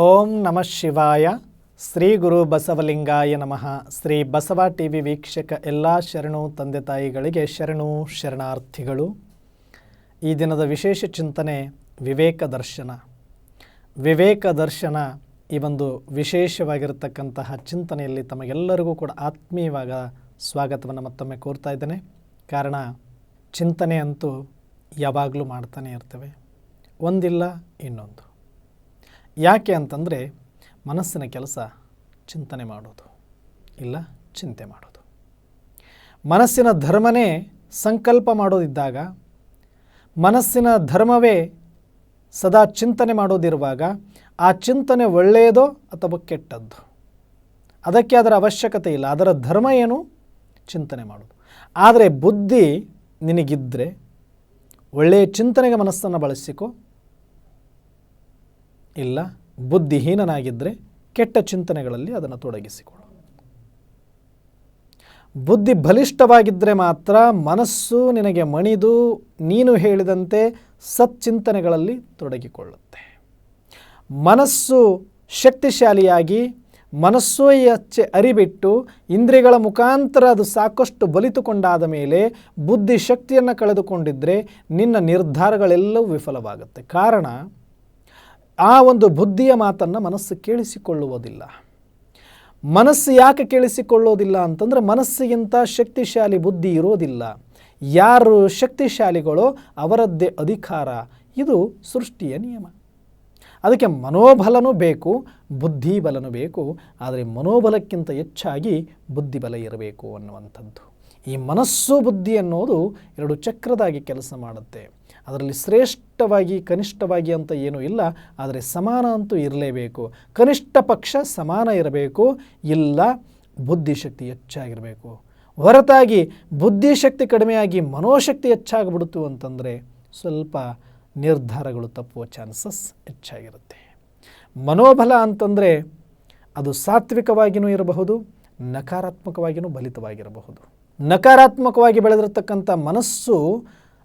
ಓಂ ನಮಃ ಶಿವಾಯ. ಶ್ರೀ ಗುರು ಬಸವಲಿಂಗಾಯ ನಮಃ. ಶ್ರೀ ಬಸವ ಟಿ ವಿ ವೀಕ್ಷಕ ಎಲ್ಲ ಶರಣು ತಂದೆ ತಾಯಿಗಳಿಗೆ ಶರಣು ಶರಣಾರ್ಥಿಗಳು. ಈ ದಿನದ ವಿಶೇಷ ಚಿಂತನೆ ವಿವೇಕ ದರ್ಶನ. ವಿವೇಕ ದರ್ಶನ ಈ ಒಂದು ವಿಶೇಷವಾಗಿರತಕ್ಕಂತಹ ಚಿಂತನೆಯಲ್ಲಿ ತಮಗೆಲ್ಲರಿಗೂ ಕೂಡ ಆತ್ಮೀಯವಾಗ ಸ್ವಾಗತವನ್ನು ಮತ್ತೊಮ್ಮೆ ಕೋರ್ತಾ ಇದ್ದೇನೆ. ಕಾರಣ, ಚಿಂತನೆ ಅಂತೂ ಯಾವಾಗಲೂ ಮಾಡ್ತಾನೆ ಇರ್ತೇವೆ. ಒಂದಿಲ್ಲ, ಇನ್ನೊಂದು. ಯಾಕೆ ಅಂತಂದರೆ ಮನಸ್ಸಿನ ಕೆಲಸ ಚಿಂತನೆ ಮಾಡೋದು, ಇಲ್ಲ ಚಿಂತೆ ಮಾಡೋದು. ಮನಸ್ಸಿನ ಧರ್ಮನೇ ಸಂಕಲ್ಪ ಮಾಡೋದಿದ್ದಾಗ, ಮನಸ್ಸಿನ ಧರ್ಮವೇ ಸದಾ ಚಿಂತನೆ ಮಾಡೋದಿರುವಾಗ ಆ ಚಿಂತನೆ ಒಳ್ಳೆಯದೋ ಅಥವಾ ಕೆಟ್ಟದ್ದು? ಅದಕ್ಕೆ ಅದರ ಅವಶ್ಯಕತೆ ಇಲ್ಲ. ಅದರ ಧರ್ಮ ಏನು? ಚಿಂತನೆ ಮಾಡೋದು. ಆದರೆ ಬುದ್ಧಿ ನಿನಗಿದ್ದರೆ ಒಳ್ಳೆಯ ಚಿಂತನೆಗೆ ಮನಸ್ಸನ್ನು ಬಳಸಿಕೊ ಇಲ್ಲ ಬುದ್ಧಿಹೀನನಾಗಿದ್ದರೆ ಕೆಟ್ಟ ಚಿಂತನೆಗಳಲ್ಲಿ ಅದನ್ನು ತೊಡಗಿಸಿಕೊಳ್ಳು ಬುದ್ಧಿ ಬಲಿಷ್ಠವಾಗಿದ್ದರೆ ಮಾತ್ರ ಮನಸ್ಸು ನಿನಗೆ ಮಣಿದು ನೀನು ಹೇಳಿದಂತೆ ಸತ್ಚಿಂತನೆಗಳಲ್ಲಿ ತೊಡಗಿಕೊಳ್ಳುತ್ತೆ. ಮನಸ್ಸು ಶಕ್ತಿಶಾಲಿಯಾಗಿ ಮನಸ್ಸೋಯಚ್ಚೆ ಅರಿಬಿಟ್ಟು ಇಂದ್ರಿಯಗಳ ಮುಖಾಂತರ ಅದು ಸಾಕಷ್ಟು ಬಲಿತುಕೊಂಡಾದ ಮೇಲೆ ಬುದ್ಧಿ ಶಕ್ತಿಯನ್ನು ಕಳೆದುಕೊಂಡಿದ್ದರೆ ನಿನ್ನ ನಿರ್ಧಾರಗಳೆಲ್ಲವೂ ವಿಫಲವಾಗುತ್ತೆ. ಕಾರಣ ಆ ಒಂದು ಬುದ್ಧಿಯ ಮಾತನ್ನು ಮನಸ್ಸು ಕೇಳಿಸಿಕೊಳ್ಳುವುದಿಲ್ಲ. ಮನಸ್ಸು ಯಾಕೆ ಕೇಳಿಸಿಕೊಳ್ಳೋದಿಲ್ಲ ಅಂತಂದರೆ ಮನಸ್ಸಿಗಿಂತ ಶಕ್ತಿಶಾಲಿ ಬುದ್ಧಿ ಇರೋದಿಲ್ಲ ಯಾರು ಶಕ್ತಿಶಾಲಿಗಳೋ ಅವರದ್ದೇ ಅಧಿಕಾರ. ಇದು ಸೃಷ್ಟಿಯ ನಿಯಮ. ಅದಕ್ಕೆ ಮನೋಬಲನೂ ಬೇಕು, ಬುದ್ಧಿಬಲನೂ ಬೇಕು, ಆದರೆ ಮನೋಬಲಕ್ಕಿಂತ ಹೆಚ್ಚಾಗಿ ಬುದ್ಧಿಬಲ ಇರಬೇಕು ಅನ್ನುವಂಥದ್ದು. ಈ ಮನಸ್ಸು ಬುದ್ಧಿ ಅನ್ನೋದು ಎರಡು ಚಕ್ರದಾಗಿ ಕೆಲಸ ಮಾಡುತ್ತೆ. ಅದರಲ್ಲಿ ಶ್ರೇಷ್ಠವಾಗಿ, ಕನಿಷ್ಠವಾಗಿ ಅಂತ ಏನೂ ಇಲ್ಲ, ಆದರೆ ಸಮಾನ ಅಂತೂ ಇರಲೇಬೇಕು. ಕನಿಷ್ಠ ಪಕ್ಷ ಸಮಾನ ಇರಬೇಕು, ಇಲ್ಲ ಬುದ್ಧಿಶಕ್ತಿ ಹೆಚ್ಚಾಗಿರಬೇಕು. ಹೊರತಾಗಿ ಬುದ್ಧಿಶಕ್ತಿ ಕಡಿಮೆಯಾಗಿ ಮನೋಶಕ್ತಿ ಹೆಚ್ಚಾಗಿಬಿಡ್ತು ಅಂತಂದರೆ ಸ್ವಲ್ಪ ನಿರ್ಧಾರಗಳು, ತಪ್ಪುವ ಚಾನ್ಸಸ್ ಹೆಚ್ಚಾಗಿರುತ್ತೆ. ಮನೋಬಲ ಅಂತಂದರೆ ಅದು ಸಾತ್ವಿಕವಾಗಿಯೂ ಇರಬಹುದು ನಕಾರಾತ್ಮಕವಾಗಿಯೂ ಬಲಿತವಾಗಿರಬಹುದು. ನಕಾರಾತ್ಮಕವಾಗಿ ಬೆಳೆದಿರತಕ್ಕಂಥ ಮನಸ್ಸು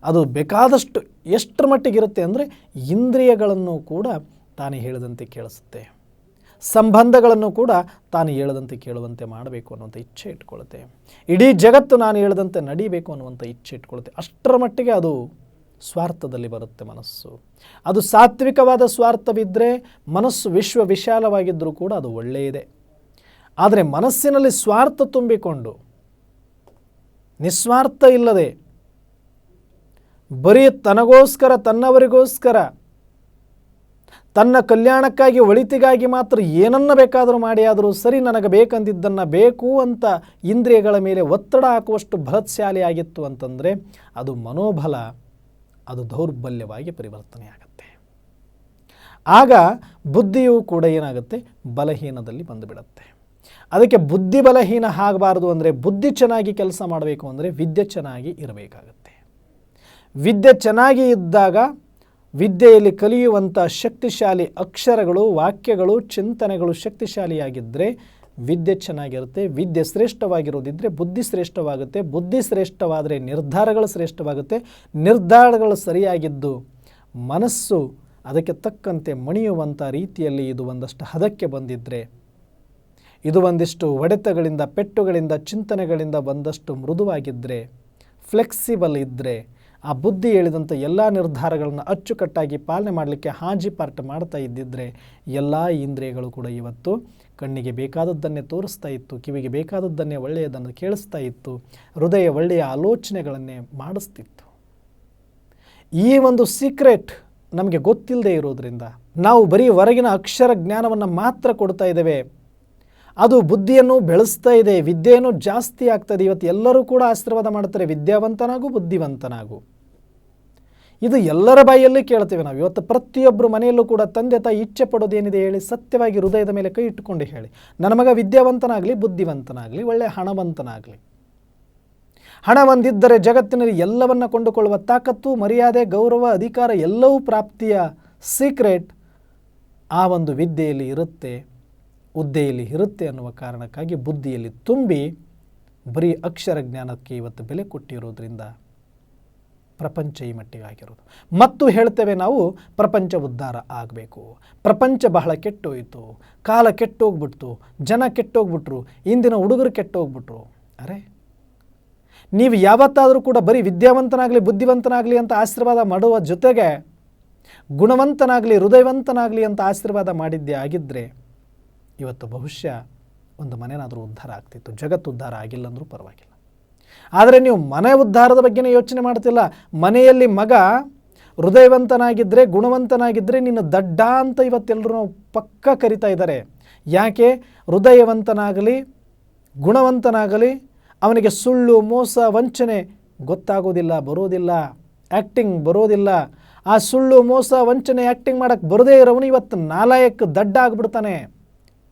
ಅದು ಬೇಕಾದಷ್ಟು ಎಷ್ಟರ ಮಟ್ಟಿಗಿರುತ್ತೆ ಅಂದರೆ ಇಂದ್ರಿಯಗಳನ್ನು ಕೂಡ ತಾನೇ ಹೇಳಿದಂತೆ ಕೇಳಿಸುತ್ತೆ. ಸಂಬಂಧಗಳನ್ನು ಕೂಡ ತಾನು ಹೇಳದಂತೆ ಕೇಳುವಂತೆ ಮಾಡಬೇಕು ಅನ್ನುವಂಥ ಇಚ್ಛೆ ಇಟ್ಕೊಳ್ಳುತ್ತೆ. ಇಡೀ ಜಗತ್ತು ನಾನು ಹೇಳದಂತೆ ನಡೀಬೇಕು ಅನ್ನುವಂಥ ಇಚ್ಛೆ ಇಟ್ಕೊಳ್ಳುತ್ತೆ. ಅಷ್ಟರ ಮಟ್ಟಿಗೆ ಅದು ಸ್ವಾರ್ಥದಲ್ಲಿ ಬರುತ್ತೆ ಮನಸ್ಸು. ಅದು ಸಾತ್ವಿಕವಾದ ಸ್ವಾರ್ಥವಿದ್ದರೆ ಮನಸ್ಸು ವಿಶ್ವ ವಿಶಾಲವಾಗಿದ್ದರೂ ಕೂಡ ಅದು ಒಳ್ಳೆಯದೇ. ಆದರೆ ಮನಸ್ಸಿನಲ್ಲಿ ಸ್ವಾರ್ಥ ತುಂಬಿಕೊಂಡು, ನಿಸ್ವಾರ್ಥ ಇಲ್ಲದೆ ಬರೀ ತನಗೋಸ್ಕರ, ತನ್ನವರಿಗೋಸ್ಕರ, ತನ್ನ ಕಲ್ಯಾಣಕ್ಕಾಗಿ, ಒಳಿತಿಗಾಗಿ ಮಾತ್ರ ಏನನ್ನ ಬೇಕಾದರೂ ಮಾಡಿ ಆದರೂ ಸರಿ ನನಗೆ ಬೇಕಂದಿದ್ದನ್ನು ಬೇಕು ಅಂತ ಇಂದ್ರಿಯಗಳ ಮೇಲೆ ಒತ್ತಡ ಹಾಕುವಷ್ಟು ಬಲತ್ಶಾಲಿಯಾಗಿತ್ತು ಅಂತಂದರೆ ಅದು ಮನೋಬಲ, ಅದು ದೌರ್ಬಲ್ಯವಾಗಿ ಪರಿವರ್ತನೆಯಾಗುತ್ತೆ. ಆಗ ಬುದ್ಧಿಯೂ ಕೂಡ ಏನಾಗುತ್ತೆ? ಬಲಹೀನದಲ್ಲಿ ಬಂದುಬಿಡುತ್ತೆ. ಅದಕ್ಕೆ ಬುದ್ಧಿ ಬಲಹೀನ ಆಗಬಾರ್ದು ಅಂದರೆ ಬುದ್ಧಿ ಚೆನ್ನಾಗಿ ಕೆಲಸ ಮಾಡಬೇಕು ಅಂದರೆ ವಿದ್ಯೆ ಚೆನ್ನಾಗಿ ಇರಬೇಕಾಗತ್ತೆ. ವಿದ್ಯೆ ಚೆನ್ನಾಗಿ ಇದ್ದಾಗ ವಿದ್ಯೆಯಲ್ಲಿ ಕಲಿಯುವಂಥ ಶಕ್ತಿಶಾಲಿ ಅಕ್ಷರಗಳು, ವಾಕ್ಯಗಳು, ಚಿಂತನೆಗಳು ಶಕ್ತಿಶಾಲಿಯಾಗಿದ್ದರೆ ವಿದ್ಯೆ ಚೆನ್ನಾಗಿರುತ್ತೆ. ವಿದ್ಯೆ ಶ್ರೇಷ್ಠವಾಗಿರೋದಿದ್ದರೆ ಬುದ್ಧಿ ಶ್ರೇಷ್ಠವಾಗುತ್ತೆ. ಬುದ್ಧಿ ಶ್ರೇಷ್ಠವಾದರೆ ನಿರ್ಧಾರಗಳು ಶ್ರೇಷ್ಠವಾಗುತ್ತೆ. ನಿರ್ಧಾರಗಳು ಸರಿಯಾಗಿದ್ದು ಮನಸ್ಸು ಅದಕ್ಕೆ ತಕ್ಕಂತೆ ಮಣಿಯುವಂಥ ರೀತಿಯಲ್ಲಿ ಇದು ಒಂದಷ್ಟು ಹದಕ್ಕೆ ಬಂದಿದ್ದರೆ ಇದು ಒಂದಿಷ್ಟು ಒಡೆತಗಳಿಂದ ಪೆಟ್ಟುಗಳಿಂದ, ಚಿಂತನೆಗಳಿಂದ ಒಂದಷ್ಟು ಮೃದುವಾಗಿದ್ದರೆ ಫ್ಲೆಕ್ಸಿಬಲ್ ಇದ್ದರೆ ಆ ಬುದ್ಧಿ ಹೇಳಿದಂಥ ಎಲ್ಲ ನಿರ್ಧಾರಗಳನ್ನು ಅಚ್ಚುಕಟ್ಟಾಗಿ ಪಾಲನೆ ಮಾಡಲಿಕ್ಕೆ ಹಾಜಿ ಪಾರ್ಟ್ ಮಾಡ್ತಾ ಇದ್ದಿದ್ದರೆ ಎಲ್ಲ ಇಂದ್ರಿಯಗಳು ಕೂಡ ಇವತ್ತು ಕಣ್ಣಿಗೆ ಬೇಕಾದದ್ದನ್ನೇ ತೋರಿಸ್ತಾ ಇತ್ತು, ಕಿವಿಗೆ ಬೇಕಾದದ್ದನ್ನೇ ಒಳ್ಳೆಯದನ್ನು ಕೇಳಿಸ್ತಾ ಇತ್ತು, ಹೃದಯ ಒಳ್ಳೆಯ ಆಲೋಚನೆಗಳನ್ನೇ ಮಾಡಿಸ್ತಿತ್ತು. ಈ ಒಂದು ಸೀಕ್ರೆಟ್ ನಮಗೆ ಗೊತ್ತಿಲ್ಲದೆ ಇರೋದರಿಂದ ನಾವು ಬರೀ ಹೊರಗಿನ ಅಕ್ಷರ ಜ್ಞಾನವನ್ನು ಮಾತ್ರ ಕೊಡ್ತಾ ಇದ್ದೇವೆ. ಅದು ಬುದ್ಧಿಯನ್ನು ಬೆಳೆಸ್ತಾ ಇದೆ, ವಿದ್ಯೆಯನ್ನು ಜಾಸ್ತಿ ಆಗ್ತದೆ ಇವತ್ತು ಎಲ್ಲರೂ ಕೂಡ ಆಶೀರ್ವಾದ ಮಾಡ್ತಾರೆ, ವಿದ್ಯಾವಂತನಾಗೂ, ಬುದ್ಧಿವಂತನಾಗು. ಇದು ಎಲ್ಲರ ಬಾಯಲ್ಲಿ ಕೇಳ್ತೇವೆ ನಾವು. ಇವತ್ತು ಪ್ರತಿಯೊಬ್ಬರು ಮನೆಯಲ್ಲೂ ಕೂಡ ತಂದೆ ತಾಯಿ ಇಚ್ಛೆ ಪಡೋದೇನಿದೆ ಹೇಳಿ ಸತ್ಯವಾಗಿ ಹೃದಯದ ಮೇಲೆ ಕೈ ಇಟ್ಟುಕೊಂಡು ಹೇಳಿ. ನನ್ನ ಮಗ ವಿದ್ಯಾವಂತನಾಗಲಿ, ಬುದ್ಧಿವಂತನಾಗಲಿ ಒಳ್ಳೆಯ ಹಣವಂತನಾಗಲಿ. ಹಣ ಒಂದಿದ್ದರೆ ಜಗತ್ತಿನಲ್ಲಿ ಎಲ್ಲವನ್ನ ಕೊಂಡುಕೊಳ್ಳುವ ತಾಕತ್ತು, ಮರ್ಯಾದೆ, ಗೌರವ, ಅಧಿಕಾರ ಎಲ್ಲವೂ ಪ್ರಾಪ್ತಿಯ ಸೀಕ್ರೆಟ್ ಆ ಒಂದು ವಿದ್ಯೆಯಲ್ಲಿ ಇರುತ್ತೆ, ಹುದ್ದೆಯಲ್ಲಿ ಇರುತ್ತೆ ಅನ್ನುವ ಕಾರಣಕ್ಕಾಗಿ ಬುದ್ಧಿಯಲ್ಲಿ ತುಂಬಿ ಬರೀ ಅಕ್ಷರ ಜ್ಞಾನಕ್ಕೆ ಇವತ್ತು ಬೆಲೆ ಕೊಟ್ಟಿರೋದ್ರಿಂದ ಪ್ರಪಂಚ ಈ ಮಟ್ಟಿಗಾಗಿರೋದು ಮತ್ತು ಹೇಳ್ತೇವೆ ನಾವು ಪ್ರಪಂಚ ಉದ್ಧಾರ ಆಗಬೇಕು. ಪ್ರಪಂಚ ಬಹಳ ಕೆಟ್ಟೋಯಿತು. ಕಾಲ ಕೆಟ್ಟೋಗ್ಬಿಡ್ತು. ಜನ ಕೆಟ್ಟೋಗ್ಬಿಟ್ರು. ಇಂದಿನ ಹುಡುಗರು ಕೆಟ್ಟೋಗ್ಬಿಟ್ರು. ಅರೆ? ನೀವು ಯಾವತ್ತಾದರೂ ಕೂಡ ಬರೀ ವಿದ್ಯಾವಂತನಾಗಲಿ, ಬುದ್ಧಿವಂತನಾಗಲಿ ಅಂತ ಆಶೀರ್ವಾದ ಮಾಡುವ ಜೊತೆಗೆ ಗುಣವಂತನಾಗಲಿ, ಹೃದಯವಂತನಾಗಲಿ ಅಂತ ಆಶೀರ್ವಾದ ಮಾಡಿದ್ದೇ ಆಗಿದ್ದರೆ ಇವತ್ತು ಬಹುಶಃ ಒಂದು ಮನೆನಾದರೂ ಉದ್ಧಾರ ಆಗ್ತಿತ್ತು. ಜಗತ್ತು ಉದ್ಧಾರ ಆಗಿಲ್ಲ ಅಂದರೂ ಪರವಾಗಿಲ್ಲ. ಆದರೆ ನೀವು ಮನೆ ಉದ್ಧಾರದ ಬಗ್ಗೆನೇ ಯೋಚನೆ ಮಾಡ್ತಿಲ್ಲ. ಮನೆಯಲ್ಲಿ ಮಗ ಹೃದಯವಂತನಾಗಿದ್ದರೆ ಗುಣವಂತನಾಗಿದ್ದರೆ ನಿನ್ನ ದಡ್ಡ ಅಂತ ಇವತ್ತೆಲ್ಲರೂ ಪಕ್ಕ ಕರಿತಾ ಇದ್ದಾರೆ. ಯಾಕೆ? ಹೃದಯವಂತನಾಗಲಿ, ಗುಣವಂತನಾಗಲಿ, ಅವನಿಗೆ ಸುಳ್ಳು, ಮೋಸ, ವಂಚನೆ ಗೊತ್ತಾಗೋದಿಲ್ಲ, ಬರೋದಿಲ್ಲ ಆ್ಯಕ್ಟಿಂಗ್ ಬರೋದಿಲ್ಲ. ಆ ಸುಳ್ಳು, ಮೋಸ, ವಂಚನೆ ಆ್ಯಕ್ಟಿಂಗ್ ಮಾಡೋಕ್ಕೆ ಬರದೇ ಇರೋವನು ಇವತ್ತು ನಾಲಾಯಕ್ ದಡ್ಡ ಆಗಿಬಿಡ್ತಾನೆ.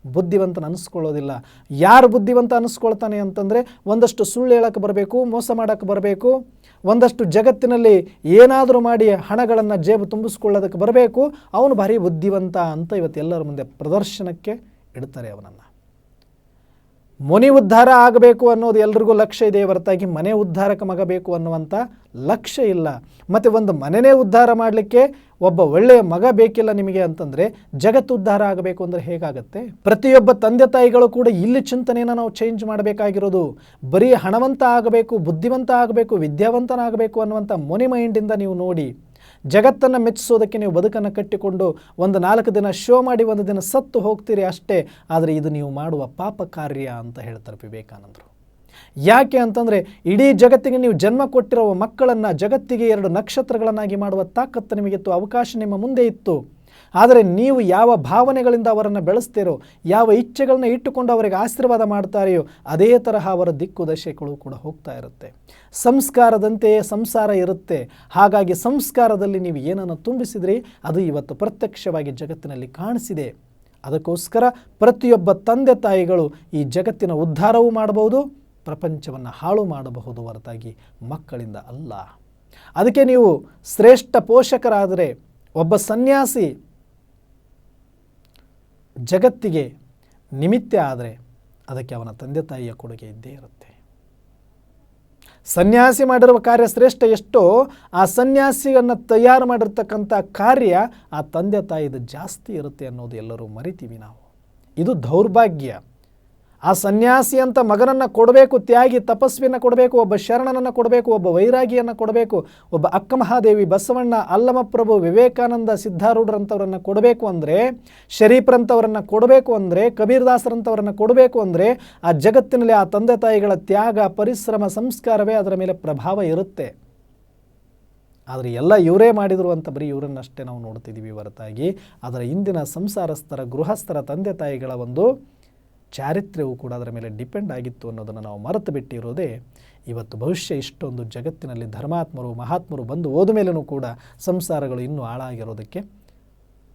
ಬುದ್ಧಿವಂತನ ಅನಿಸ್ಕೊಳ್ಳೋದಿಲ್ಲ. ಯಾರು ಬುದ್ಧಿವಂತ ಅನಿಸ್ಕೊಳ್ತಾನೆ ಅಂತಂದರೆ ಒಂದಷ್ಟು ಸುಳ್ಳು ಹೇಳಕ್ಕೆ ಬರಬೇಕು, ಮೋಸ ಮಾಡೋಕ್ಕೆ ಬರಬೇಕು, ಒಂದಷ್ಟು ಜಗತ್ತಿನಲ್ಲಿ ಏನಾದರೂ ಮಾಡಿ ಹಣಗಳನ್ನು ಜೇಬು ತುಂಬಿಸ್ಕೊಳ್ಳೋದಕ್ಕೆ ಬರಬೇಕು, ಅವನು ಭಾರಿ ಬುದ್ಧಿವಂತ ಅಂತ ಇವತ್ತು ಎಲ್ಲರ ಮುಂದೆ ಪ್ರದರ್ಶನಕ್ಕೆ ಇಡ್ತಾರೆ ಅವನನ್ನು. ಮುನಿ ಉದ್ಧಾರ ಆಗಬೇಕು ಅನ್ನೋದು ಎಲ್ರಿಗೂ ಲಕ್ಷ್ಯ ಇದೆ ಹೊರತಾಗಿ ಮನೆ ಉದ್ಧಾರಕ್ಕೆ ಮಗಬೇಕು ಅನ್ನುವಂಥ ಲಕ್ಷ್ಯ ಇಲ್ಲ. ಮತ್ತು ಒಂದು ಮನೆನೇ ಉದ್ಧಾರ ಮಾಡಲಿಕ್ಕೆ ಒಬ್ಬ ಒಳ್ಳೆಯ ಮಗ ಬೇಕಿಲ್ಲ ನಿಮಗೆ ಅಂತಂದರೆ ಜಗತ್ತು ಉದ್ಧಾರ ಆಗಬೇಕು ಅಂದರೆ ಹೇಗಾಗತ್ತೆ? ಪ್ರತಿಯೊಬ್ಬ ತಂದೆ ತಾಯಿಗಳು ಕೂಡ ಇಲ್ಲಿ ಚಿಂತನೆಯನ್ನು ನಾವು ಚೇಂಜ್ ಮಾಡಬೇಕಾಗಿರೋದು. ಬರೀ ಹಣವಂತ ಆಗಬೇಕು, ಬುದ್ಧಿವಂತ ಆಗಬೇಕು, ವಿದ್ಯಾವಂತನಾಗಬೇಕು ಅನ್ನುವಂಥ ಮೊನಿ ಮೈಂಡಿಂದ ನೀವು ನೋಡಿ. ಜಗತ್ತನ್ನು ಮೆಚ್ಚಿಸೋದಕ್ಕೆ ನೀವು ಬದುಕನ್ನು ಕಟ್ಟಿಕೊಂಡು ಒಂದು ನಾಲ್ಕು ದಿನ ಶೋ ಮಾಡಿ, ಒಂದು ದಿನ ಸತ್ತು ಹೋಗ್ತೀರಿ ಅಷ್ಟೇ. ಆದರೆ ಇದು ನೀವು ಮಾಡುವ ಪಾಪ ಕಾರ್ಯ ಅಂತ ಹೇಳ್ತಾರೆ ವಿವೇಕಾನಂದರು. ಯಾಕೆ ಅಂತಂದರೆ ಇಡೀ ಜಗತ್ತಿಗೆ ನೀವು ಜನ್ಮ ಕೊಟ್ಟಿರುವ ಮಕ್ಕಳನ್ನು ಜಗತ್ತಿಗೆ ಎರಡು ನಕ್ಷತ್ರಗಳನ್ನಾಗಿ ಮಾಡುವ ತಾಕತ್ತು ನಿಮಗಿತ್ತು ಅವಕಾಶ ನಿಮ್ಮ ಮುಂದೆ ಇತ್ತು. ಆದರೆ ನೀವು ಯಾವ ಭಾವನೆಗಳಿಂದ ಅವರನ್ನು ಬೆಳೆಸ್ತೀರೋ, ಯಾವ ಇಚ್ಛೆಗಳನ್ನ ಇಟ್ಟುಕೊಂಡು ಅವರಿಗೆ ಆಶೀರ್ವಾದ ಮಾಡ್ತಾರೆಯೋ, ಅದೇ ತರಹ ಅವರ ದಿಕ್ಕು ದಶೆಗಳು ಕೂಡ ಹೋಗ್ತಾ ಇರುತ್ತೆ. ಸಂಸ್ಕಾರದಂತೆಯೇ ಸಂಸಾರ ಇರುತ್ತೆ. ಹಾಗಾಗಿ ಸಂಸ್ಕಾರದಲ್ಲಿ ನೀವು ಏನನ್ನು ತುಂಬಿಸಿದ್ರಿ, ಅದು ಇವತ್ತು ಪ್ರತ್ಯಕ್ಷವಾಗಿ ಜಗತ್ತಿನಲ್ಲಿ ಕಾಣಿಸಿದೆ. ಅದಕ್ಕೋಸ್ಕರ ಪ್ರತಿಯೊಬ್ಬ ತಂದೆ ತಾಯಿಗಳು ಈ ಜಗತ್ತಿನ ಉದ್ಧಾರವೂ ಮಾಡಬಹುದು ಪ್ರಪಂಚವನ್ನು ಹಾಳು ಮಾಡಬಹುದು ಹೊರತಾಗಿ ಮಕ್ಕಳಿಂದ ಅಲ್ಲ. ಅದಕ್ಕೆ ನೀವು ಶ್ರೇಷ್ಠ ಪೋಷಕರಾದರೆ ಒಬ್ಬ ಸನ್ಯಾಸಿ ಜಗತ್ತಿಗೆ ನಿಮಿತ್ತ ಆದರೆ ಅದಕ್ಕೆ ಅವನ ತಂದೆ ತಾಯಿಯ ಕೊಡುಗೆ ಇದ್ದೇ ಇರುತ್ತೆ. ಸನ್ಯಾಸಿ ಮಾಡಿರುವ ಕಾರ್ಯ ಶ್ರೇಷ್ಠ ಎಷ್ಟೋ, ಆ ಸನ್ಯಾಸಿಯನ್ನು ತಯಾರು ಮಾಡಿರ್ತಕ್ಕಂಥ ಕಾರ್ಯ ಆ ತಂದೆ ತಾಯಿದು ಜಾಸ್ತಿ ಇರುತ್ತೆ ಅನ್ನೋದು ಎಲ್ಲರೂ ಮರಿತೀವಿ ನಾವು. ಇದು ದೌರ್ಭಾಗ್ಯ. ಆ ಸನ್ಯಾಸಿ ಅಂತ ಮಗನನ್ನು ಕೊಡಬೇಕು, ತ್ಯಾಗಿ ತಪಸ್ವಿಯನ್ನು ಕೊಡಬೇಕು, ಒಬ್ಬ ಶರಣನನ್ನು ಕೊಡಬೇಕು, ಒಬ್ಬ ವೈರಾಗಿಯನ್ನು ಕೊಡಬೇಕು, ಒಬ್ಬ ಅಕ್ಕಮಹಾದೇವಿ ಬಸವಣ್ಣ ಅಲ್ಲಮಪ್ರಭು ವಿವೇಕಾನಂದ ಸಿದ್ಧಾರೂಢರಂಥವ್ರನ್ನು ಕೊಡಬೇಕು ಅಂದರೆ, ಶರೀಫ್ರಂಥವ್ರನ್ನು ಕೊಡಬೇಕು ಅಂದರೆ, ಕಬೀರ್ದಾಸರಂಥವ್ರನ್ನು ಕೊಡಬೇಕು ಅಂದರೆ, ಆ ಜಗತ್ತಿನಲ್ಲಿ ಆ ತಂದೆ ತಾಯಿಗಳ ತ್ಯಾಗ, ಪರಿಶ್ರಮ, ಸಂಸ್ಕಾರವೇ ಅದರ ಮೇಲೆ ಪ್ರಭಾವ ಇರುತ್ತೆ. ಆದರೆ ಎಲ್ಲ ಇವರೇ ಮಾಡಿದರು ಅಂತ ಬರೀ ಇವರನ್ನಷ್ಟೇ ನಾವು ನೋಡ್ತಿದ್ದೀವಿ ಹೊರತಾಗಿ. ಅದರ ಇಂದಿನ ಸಂಸಾರಸ್ಥರ, ಗೃಹಸ್ಥರ, ತಂದೆ ತಾಯಿಗಳ ಒಂದು ಚಾರಿತ್ರ್ಯವು ಕೂಡ ಅದರ ಮೇಲೆ ಡಿಪೆಂಡ್ ಆಗಿತ್ತು ಅನ್ನೋದನ್ನು ನಾವು ಮರೆತು ಬಿಟ್ಟಿರೋದೇ ಇವತ್ತು ಭವಿಷ್ಯ ಇಷ್ಟೊಂದು ಜಗತ್ತಿನಲ್ಲಿ ಧರ್ಮಾತ್ಮರು, ಮಹಾತ್ಮರು ಬಂದು ಹೋದ ಮೇಲೂ ಕೂಡ ಸಂಸಾರಗಳು ಇನ್ನೂ ಹಾಳಾಗಿರೋದಕ್ಕೆ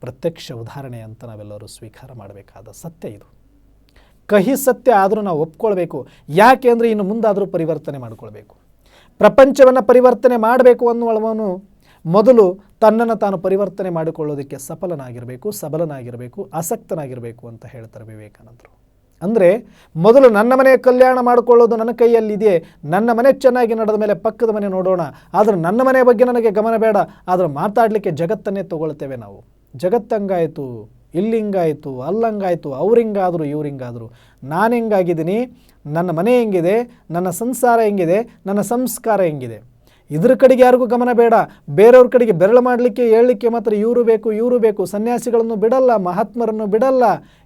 ಪ್ರತ್ಯಕ್ಷ ಉದಾಹರಣೆ ಅಂತ ನಾವೆಲ್ಲರೂ ಸ್ವೀಕಾರ ಮಾಡಬೇಕಾದ ಸತ್ಯ ಇದು. ಕಹಿ ಸತ್ಯ ಆದರೂ ನಾವು ಒಪ್ಕೊಳ್ಬೇಕು, ಯಾಕೆ ಅಂದರೆ ಇನ್ನು ಮುಂದಾದರೂ ಪರಿವರ್ತನೆ ಮಾಡಿಕೊಳ್ಬೇಕು. ಪ್ರಪಂಚವನ್ನು ಪರಿವರ್ತನೆ ಮಾಡಬೇಕು ಅನ್ನುವವನು ಮೊದಲು ತನ್ನನ್ನು ತಾನು ಪರಿವರ್ತನೆ ಮಾಡಿಕೊಳ್ಳೋದಕ್ಕೆ ಸಫಲನಾಗಿರಬೇಕು, ಸಬಲನಾಗಿರಬೇಕು, ಆಸಕ್ತನಾಗಿರಬೇಕು ಅಂತ ಹೇಳ್ತಾರೆ ವಿವೇಕಾನಂದರು. ಅಂದರೆ ಮೊದಲು ನನ್ನ ಮನೆ ಕಲ್ಯಾಣ ಮಾಡಿಕೊಳ್ಳೋದು ನನ್ನ ಕೈಯಲ್ಲಿದೆ ನನ್ನ ಮನೆ ಚೆನ್ನಾಗಿ ನಡೆದ ಮೇಲೆ ಪಕ್ಕದ ಮನೆ ನೋಡೋಣ. ಆದರೆ ನನ್ನ ಮನೆ ಬಗ್ಗೆ ನನಗೆ ಗಮನ ಬೇಡ. ಆದರೆ ಮಾತಾಡಲಿಕ್ಕೆ ಜಗತ್ತನ್ನೇ ತಗೊಳ್ತೇವೆ ನಾವು. ಜಗತ್ತಂಗಾಯಿತು ಇಲ್ಲಿಂಗಾಯಿತು, ಅಲ್ಲಂಗಾಯಿತು, ಅವ್ರಿಂಗಾದರು ಇವ್ರಿಂಗಾದರು. ನಾನು ಹೆಂಗಾಗಿದ್ದೀನಿ? ನನ್ನ ಮನೆ ಹೆಂಗಿದೆ? ನನ್ನ ಸಂಸಾರ ಹೆಂಗಿದೆ? ನನ್ನ ಸಂಸ್ಕಾರ ಹೆಂಗಿದೆ? ಇದ್ರ ಕಡೆಗೆ ಯಾರಿಗೂ ಗಮನ ಬೇಡ. ಬೇರೆಯವ್ರ ಕಡೆಗೆ ಬೆರಳು ಮಾಡಲಿಕ್ಕೆ, ಹೇಳಲಿಕ್ಕೆ ಮಾತ್ರ ಇವರು ಬೇಕು ಇವರು ಬೇಕು. ಸನ್ಯಾಸಿಗಳನ್ನು ಬಿಡಲ್ಲ, ಮಹಾತ್ಮರನ್ನು ಬಿಡಲ್ಲ.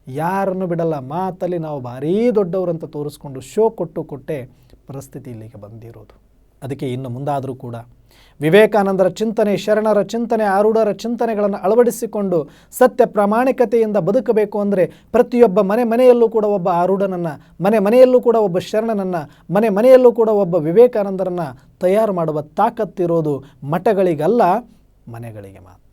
ಯಾರನ್ನು ಬಿಡಲ್ಲ? ಮಾತಲ್ಲಿ ನಾವು ಭಾರೀ ದೊಡ್ಡವರಂತ ತೋರಿಸ್ಕೊಂಡು ಶೋ ಕೊಟ್ಟು ಕೊಟ್ಟೆ ಪರಿಸ್ಥಿತಿ ಇಲ್ಲಿಗೆ ಬಂದಿರೋದು. ಅದಕ್ಕೆ ಇನ್ನು ಮುಂದಾದರೂ ಕೂಡ. ವಿವೇಕಾನಂದರ ಚಿಂತನೆ, ಶರಣರ ಚಿಂತನೆ, ಆರೂಢರ ಚಿಂತನೆಗಳನ್ನು ಅಳವಡಿಸಿಕೊಂಡು ಸತ್ಯ ಪ್ರಾಮಾಣಿಕತೆಯಿಂದ ಬದುಕಬೇಕು ಅಂದರೆ ಪ್ರತಿಯೊಬ್ಬ ಮನೆ ಮನೆಯಲ್ಲೂ ಕೂಡ ಒಬ್ಬ ಆರೂಢನನ್ನು, ಮನೆ ಮನೆಯಲ್ಲೂ ಕೂಡ ಒಬ್ಬ ಶರಣನನ್ನು, ಮನೆ ಮನೆಯಲ್ಲೂ ಕೂಡ ಒಬ್ಬ ವಿವೇಕಾನಂದರನ್ನು ತಯಾರು ಮಾಡುವ ತಾಕತ್ತಿರೋದು ಮಠಗಳಿಗಲ್ಲ, ಮನೆಗಳಿಗೆ ಮಾತ್ರ.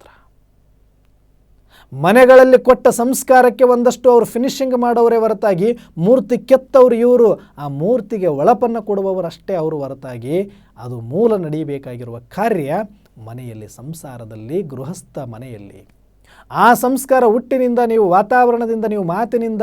ಮನೆಗಳಲ್ಲಿ ಕೊಟ್ಟ ಸಂಸ್ಕಾರಕ್ಕೆ ಒಂದಷ್ಟು ಅವರು ಫಿನಿಶಿಂಗ್ ಮಾಡೋರೇ ಹೊರತಾಗಿ, ಮೂರ್ತಿ ಕೆತ್ತವರು ಇವರು, ಆ ಮೂರ್ತಿಗೆ ಒಳಪನ್ನು ಕೊಡುವವರಷ್ಟೇ ಅವರು ಹೊರತಾಗಿ, ಅದು ಮೂಲ ನಡೀಬೇಕಾಗಿರುವ ಕಾರ್ಯ ಮನೆಯಲ್ಲಿ, ಸಂಸಾರದಲ್ಲಿ, ಗೃಹಸ್ಥ ಮನೆಯಲ್ಲಿ. ಆ ಸಂಸ್ಕಾರ ಹುಟ್ಟಿನಿಂದ ನೀವು ವಾತಾವರಣದಿಂದ, ನೀವು ಮಾತಿನಿಂದ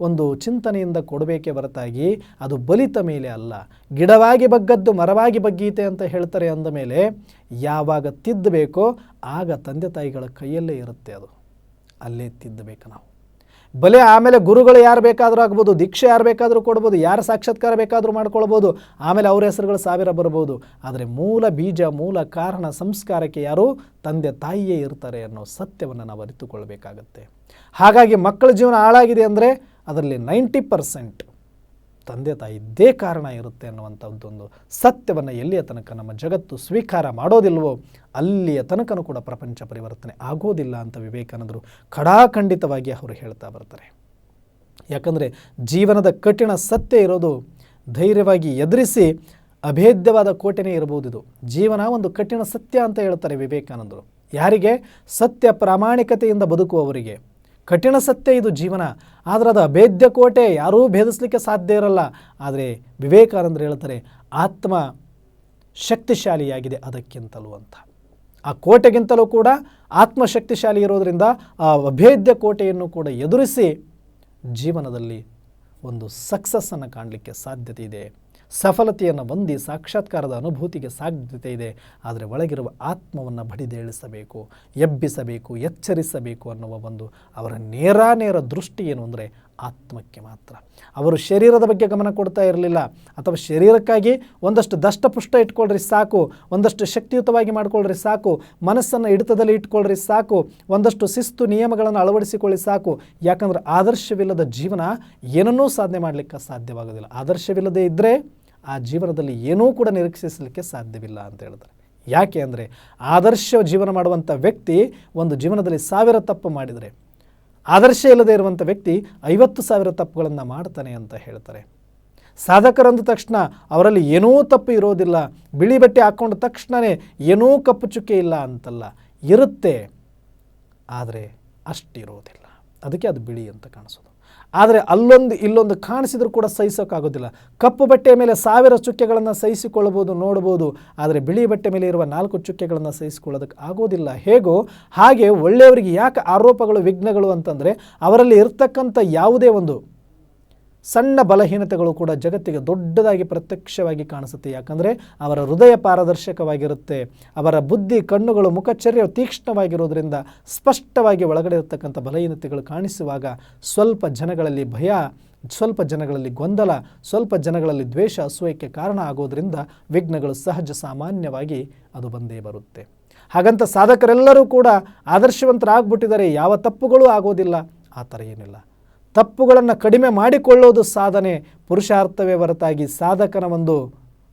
ಒಂದು ಚಿಂತನೆಯಿಂದ ಕೊಡಬೇಕೇ ಹೊರತಾಗಿ, ಅದು ಬಲಿತ ಮೇಲೆ ಅಲ್ಲ. ಗಿಡವಾಗಿ ಬಗ್ಗದ್ದು ಮರವಾಗಿ ಬಗ್ಗೀತೆ ಅಂತ ಹೇಳ್ತಾರೆ ಅಂದ ಮೇಲೆ, ಯಾವಾಗ ತಿದ್ದಬೇಕೋ ಆಗ ತಂದೆ ತಾಯಿಗಳ ಕೈಯಲ್ಲೇ ಇರುತ್ತೆ ಅದು. ಅಲ್ಲೇ ತಿದ್ದಬೇಕು ನಾವು. ಬಲೆ ಆಮೇಲೆ ಗುರುಗಳು ಯಾರು ಬೇಕಾದರೂ ಆಗ್ಬೋದು, ದೀಕ್ಷೆ ಯಾರು ಬೇಕಾದರೂ ಕೊಡ್ಬೋದು, ಯಾರು ಸಾಕ್ಷಾತ್ಕಾರ ಬೇಕಾದರೂ ಮಾಡ್ಕೊಳ್ಬೋದು, ಆಮೇಲೆ ಅವ್ರ ಹೆಸರುಗಳು ಸಾವಿರ ಬರ್ಬೋದು. ಆದರೆ ಮೂಲ ಬೀಜ, ಮೂಲ ಕಾರಣ, ಸಂಸ್ಕಾರಕ್ಕೆ ಯಾರು? ತಂದೆ, ತಾಯಿಯೇ ಇರ್ತಾರೆ ಅನ್ನೋ ಸತ್ಯವನ್ನು ನಾವು ಅರಿತುಕೊಳ್ಬೇಕಾಗತ್ತೆ. ಹಾಗಾಗಿ ಮಕ್ಕಳ ಜೀವನ ಹಾಳಾಗಿದೆ ಅಂದರೆ ಅದರಲ್ಲಿ ನೈಂಟಿ ಪರ್ಸೆಂಟ್ ತಂದೆ ತಾಯಿ ಇದ್ದೇ ಕಾರಣ ಇರುತ್ತೆ ಅನ್ನುವಂಥದ್ದೊಂದು ಸತ್ಯವನ್ನು ಎಲ್ಲಿಯ ತನಕ ನಮ್ಮ ಜಗತ್ತು ಸ್ವೀಕಾರ ಮಾಡೋದಿಲ್ವೋ ಅಲ್ಲಿಯ ತನಕನೂ ಕೂಡ ಪ್ರಪಂಚ ಪರಿವರ್ತನೆ ಆಗೋದಿಲ್ಲ ಅಂತ ವಿವೇಕಾನಂದರು ಖಡಾಖಂಡಿತವಾಗಿ ಅವರು ಹೇಳ್ತಾ ಬರ್ತಾರೆ. ಯಾಕಂದರೆ ಜೀವನದ ಕಠಿಣ ಸತ್ಯ ಇರೋದು ಧೈರ್ಯವಾಗಿ ಎದುರಿಸಿ ಅಭೇದ್ಯವಾದ ಕೋಟೆನೇ ಇರಬಹುದು ಇದು ಜೀವನ ಒಂದು ಕಠಿಣ ಸತ್ಯ ಅಂತ ಹೇಳ್ತಾರೆ ವಿವೇಕಾನಂದರು. ಯಾರಿಗೆ? ಸತ್ಯ ಪ್ರಾಮಾಣಿಕತೆಯಿಂದ ಬದುಕುವವರಿಗೆ. ಕಠಿಣ ಸತ್ಯ ಇದು ಜೀವನ. ಆದರೆ ಅದು ಅಭೇದ್ಯ ಕೋಟೆ, ಯಾರೂ ಭೇದಿಸಲಿಕ್ಕೆ ಸಾಧ್ಯ ಇರಲ್ಲ. ಆದರೆ ವಿವೇಕಾನಂದರು ಹೇಳ್ತಾರೆ, ಆತ್ಮ ಶಕ್ತಿಶಾಲಿಯಾಗಿದೆ ಅದಕ್ಕಿಂತಲೂ ಅಂತ. ಆ ಕೋಟೆಗಿಂತಲೂ ಕೂಡ ಆತ್ಮಶಕ್ತಿಶಾಲಿ ಇರೋದರಿಂದ ಆ ಅಭೇದ್ಯ ಕೋಟೆಯನ್ನು ಕೂಡ ಎದುರಿಸಿ ಜೀವನದಲ್ಲಿ ಒಂದು ಸಕ್ಸಸ್ಸನ್ನು ಕಾಣಲಿಕ್ಕೆ ಸಾಧ್ಯತೆ ಇದೆ. ಸಫಲತೆಯನ್ನು ಹೊಂದಿ ಸಾಕ್ಷಾತ್ಕಾರದ ಅನುಭೂತಿಗೆ ಸಾಧ್ಯತೆ ಇದೆ. ಆದರೆ ಒಳಗಿರುವ ಆತ್ಮವನ್ನು ಬಡಿದೇಳಿಸಬೇಕು, ಎಬ್ಬಿಸಬೇಕು, ಎಚ್ಚರಿಸಬೇಕು ಅನ್ನುವ ಒಂದು ಅವರ ನೇರಾನೇರ ದೃಷ್ಟಿ ಏನು ಅಂದರೆ ಆತ್ಮಕ್ಕೆ ಮಾತ್ರ. ಅವರು ಶರೀರದ ಬಗ್ಗೆ ಗಮನ ಕೊಡ್ತಾ ಇರಲಿಲ್ಲ. ಅಥವಾ ಶರೀರಕ್ಕಾಗಿ ಒಂದಷ್ಟು ದಷ್ಟಪುಷ್ಟ ಇಟ್ಕೊಳ್ರಿ ಸಾಕು. ಒಂದಷ್ಟು ಶಕ್ತಿಯುತವಾಗಿ ಮಾಡ್ಕೊಳ್ರಿ ಸಾಕು. ಮನಸ್ಸನ್ನು ಹಿಡಿತದಲ್ಲಿ ಇಟ್ಕೊಳ್ರಿ ಸಾಕು. ಒಂದಷ್ಟು ಶಿಸ್ತು ನಿಯಮಗಳನ್ನು ಅಳವಡಿಸಿಕೊಳ್ಳಿ ಸಾಕು. ಯಾಕಂದ್ರೆ ಆದರ್ಶವಿಲ್ಲದ ಜೀವನ ಏನನ್ನೂ ಸಾಧನೆ ಮಾಡಲಿಕ್ಕೆ ಸಾಧ್ಯವಾಗೋದಿಲ್ಲ. ಆದರ್ಶವಿಲ್ಲದೆ ಇದ್ದರೆ ಆ ಜೀವನದಲ್ಲಿ ಏನೂ ಕೂಡ ನಿರೀಕ್ಷಿಸಲಿಕ್ಕೆ ಸಾಧ್ಯವಿಲ್ಲ ಅಂತ ಹೇಳ್ತಾರೆ ಯಾಕೆ ಅಂದರೆ ಆದರ್ಶ ಜೀವನ ಮಾಡುವಂಥ ವ್ಯಕ್ತಿ ಒಂದು ಜೀವನದಲ್ಲಿ ಸಾವಿರ ತಪ್ಪು ಮಾಡಿದರೆ ಆದರ್ಶ ಇಲ್ಲದೆ ಇರುವಂಥ ವ್ಯಕ್ತಿ ಐವತ್ತು ಸಾವಿರ ತಪ್ಪುಗಳನ್ನು ಮಾಡ್ತಾನೆ ಅಂತ ಹೇಳ್ತಾರೆ. ಸಾಧಕರಂದ ತಕ್ಷಣ ಅವರಲ್ಲಿ ಏನೂ ತಪ್ಪು ಇರೋದಿಲ್ಲ. ಬಿಳಿ ಬಟ್ಟೆ ಹಾಕ್ಕೊಂಡ ತಕ್ಷಣವೇ ಏನೂ ಕಪ್ಪು ಚುಕ್ಕೆ ಇಲ್ಲ ಅಂತಲ್ಲ. ಇರುತ್ತೆ. ಆದರೆ ಅಷ್ಟಿರೋದಿಲ್ಲ. ಅದಕ್ಕೆ ಅದು ಬಿಳಿ ಅಂತ ಕಾಣಿಸೋದು ಆದರೆ ಅಲ್ಲೊಂದು, ಇಲ್ಲೊಂದು ಕಾಣಿಸಿದರೂ ಕೂಡ ಸಹಿಸೋಕ್ಕಾಗೋದಿಲ್ಲ ಕಪ್ಪು ಬಟ್ಟೆಯ ಮೇಲೆ ಸಾವಿರ ಚುಕ್ಕೆಗಳನ್ನು ಸಹಿಸಿಕೊಳ್ಳಬಹುದು ನೋಡ್ಬೋದು ಆದರೆ ಬಿಳಿ ಬಟ್ಟೆ ಮೇಲೆ ಇರುವ ನಾಲ್ಕು ಚುಕ್ಕೆಗಳನ್ನು ಸಹಿಸಿಕೊಳ್ಳೋದಕ್ಕೆ ಆಗೋದಿಲ್ಲ. ಹೇಗೋ, ಹಾಗೆ ಒಳ್ಳೆಯವರಿಗೆ ಯಾಕೆ ಆರೋಪಗಳು, ವಿಘ್ನಗಳು ಅಂತಂದರೆ ಅವರಲ್ಲಿ ಇರ್ತಕ್ಕಂಥ ಯಾವುದೇ ಒಂದು ಸಣ್ಣ ಬಲಹೀನತೆಗಳು ಕೂಡ ಜಗತ್ತಿಗೆ ದೊಡ್ಡದಾಗಿ ಪ್ರತ್ಯಕ್ಷವಾಗಿ ಕಾಣಿಸುತ್ತೆ. ಯಾಕಂದರೆ ಅವರ ಹೃದಯ ಪಾರದರ್ಶಕವಾಗಿರುತ್ತೆ. ಅವರ ಬುದ್ಧಿ, ಕಣ್ಣುಗಳು ಮುಖಚರ್ಯ ತೀಕ್ಷ್ಣವಾಗಿರೋದ್ರಿಂದ ಸ್ಪಷ್ಟವಾಗಿ ಒಳಗಡೆ ಇರತಕ್ಕಂಥ ಬಲಹೀನತೆಗಳು ಕಾಣಿಸುವಾಗ ಸ್ವಲ್ಪ ಜನಗಳಲ್ಲಿ ಭಯ, ಸ್ವಲ್ಪ ಜನಗಳಲ್ಲಿ ಗೊಂದಲ, ಸ್ವಲ್ಪ ಜನಗಳಲ್ಲಿ ದ್ವೇಷ ಅಸೂಯಕ್ಕೆ ಕಾರಣ ಆಗೋದ್ರಿಂದ ವಿಘ್ನಗಳು ಸಹಜ ಸಾಮಾನ್ಯವಾಗಿ ಅದು ಬಂದೇ ಬರುತ್ತೆ. ಹಾಗಂತ ಸಾಧಕರೆಲ್ಲರೂ ಕೂಡ ಆದರ್ಶವಂತರಾಗ್ಬಿಟ್ಟಿದ್ದಾರೆ ಯಾವ ತಪ್ಪುಗಳೂ ಆಗೋದಿಲ್ಲ. ಆ ಥರ ಏನಿಲ್ಲ. ತಪ್ಪುಗಳನ್ನು ಕಡಿಮೆ ಮಾಡಿಕೊಳ್ಳೋದು ಸಾಧನೆ ಪುರುಷಾರ್ಥವೇ ಹೊರತಾಗಿ, ಸಾಧಕನ ಒಂದು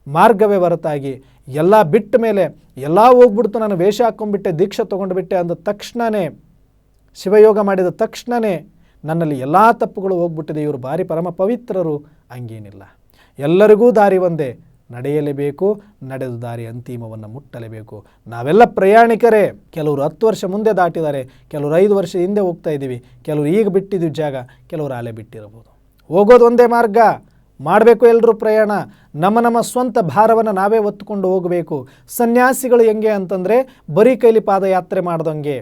ಮಾರ್ಗವೇ ಹೊರತಾಗಿ. ಎಲ್ಲ ಬಿಟ್ಟ ಮೇಲೆ ಎಲ್ಲ ಹೋಗ್ಬಿಡ್ತು, ನಾನು ವೇಷ ಹಾಕ್ಕೊಂಡ್ಬಿಟ್ಟೆ ದೀಕ್ಷೆ ತೊಗೊಂಡುಬಿಟ್ಟೆ ಅಂದ ತಕ್ಷಣವೇ ಶಿವಯೋಗ ಮಾಡಿದ ತಕ್ಷಣವೇ ನನ್ನಲ್ಲಿ ಎಲ್ಲ ತಪ್ಪುಗಳು ಹೋಗ್ಬಿಟ್ಟಿದೆ. ಇವರು ಭಾರಿ ಪರಮ ಪವಿತ್ರರು, ಹಂಗೇನಿಲ್ಲ. ಎಲ್ಲರಿಗೂ ದಾರಿ ಒಂದೇ. ನಡೆಯಲೇಬೇಕು, ನಡೆದು ದಾರಿ ಅಂತಿಮವನ್ನು ಮುಟ್ಟಲೇಬೇಕು. ನಾವೆಲ್ಲ ಪ್ರಯಾಣಿಕರೇ, ಕೆಲವರು ಹತ್ತು ವರ್ಷ ಮುಂದೆ ದಾಟಿದ್ದಾರೆ, ಕೆಲವರು ಐದು ವರ್ಷ ಹಿಂದೆ ಹೋಗ್ತಾ ಇದ್ದೀವಿ, ಕೆಲವರು ಈಗ ಬಿಟ್ಟಿದ್ದೀವಿ ಜಾಗ, ಕೆಲವರು ಅಲೆ ಬಿಟ್ಟಿರಬಹುದು. ಹೋಗೋದು ಒಂದೇ ಮಾರ್ಗ, ಮಾಡಬೇಕು ಎಲ್ಲರೂ ಪ್ರಯಾಣ. ನಮ್ಮ ನಮ್ಮ ಸ್ವಂತ ಭಾರವನ್ನು ನಾವೇ ಹೊತ್ತುಕೊಂಡು ಹೋಗಬೇಕು. ಸನ್ಯಾಸಿಗಳು ಹೆಂಗೆ ಅಂತಂದರೆ, ಬರೀ ಕೈಲಿ ಪಾದಯಾತ್ರೆ ಮಾಡ್ದಂಗೆ.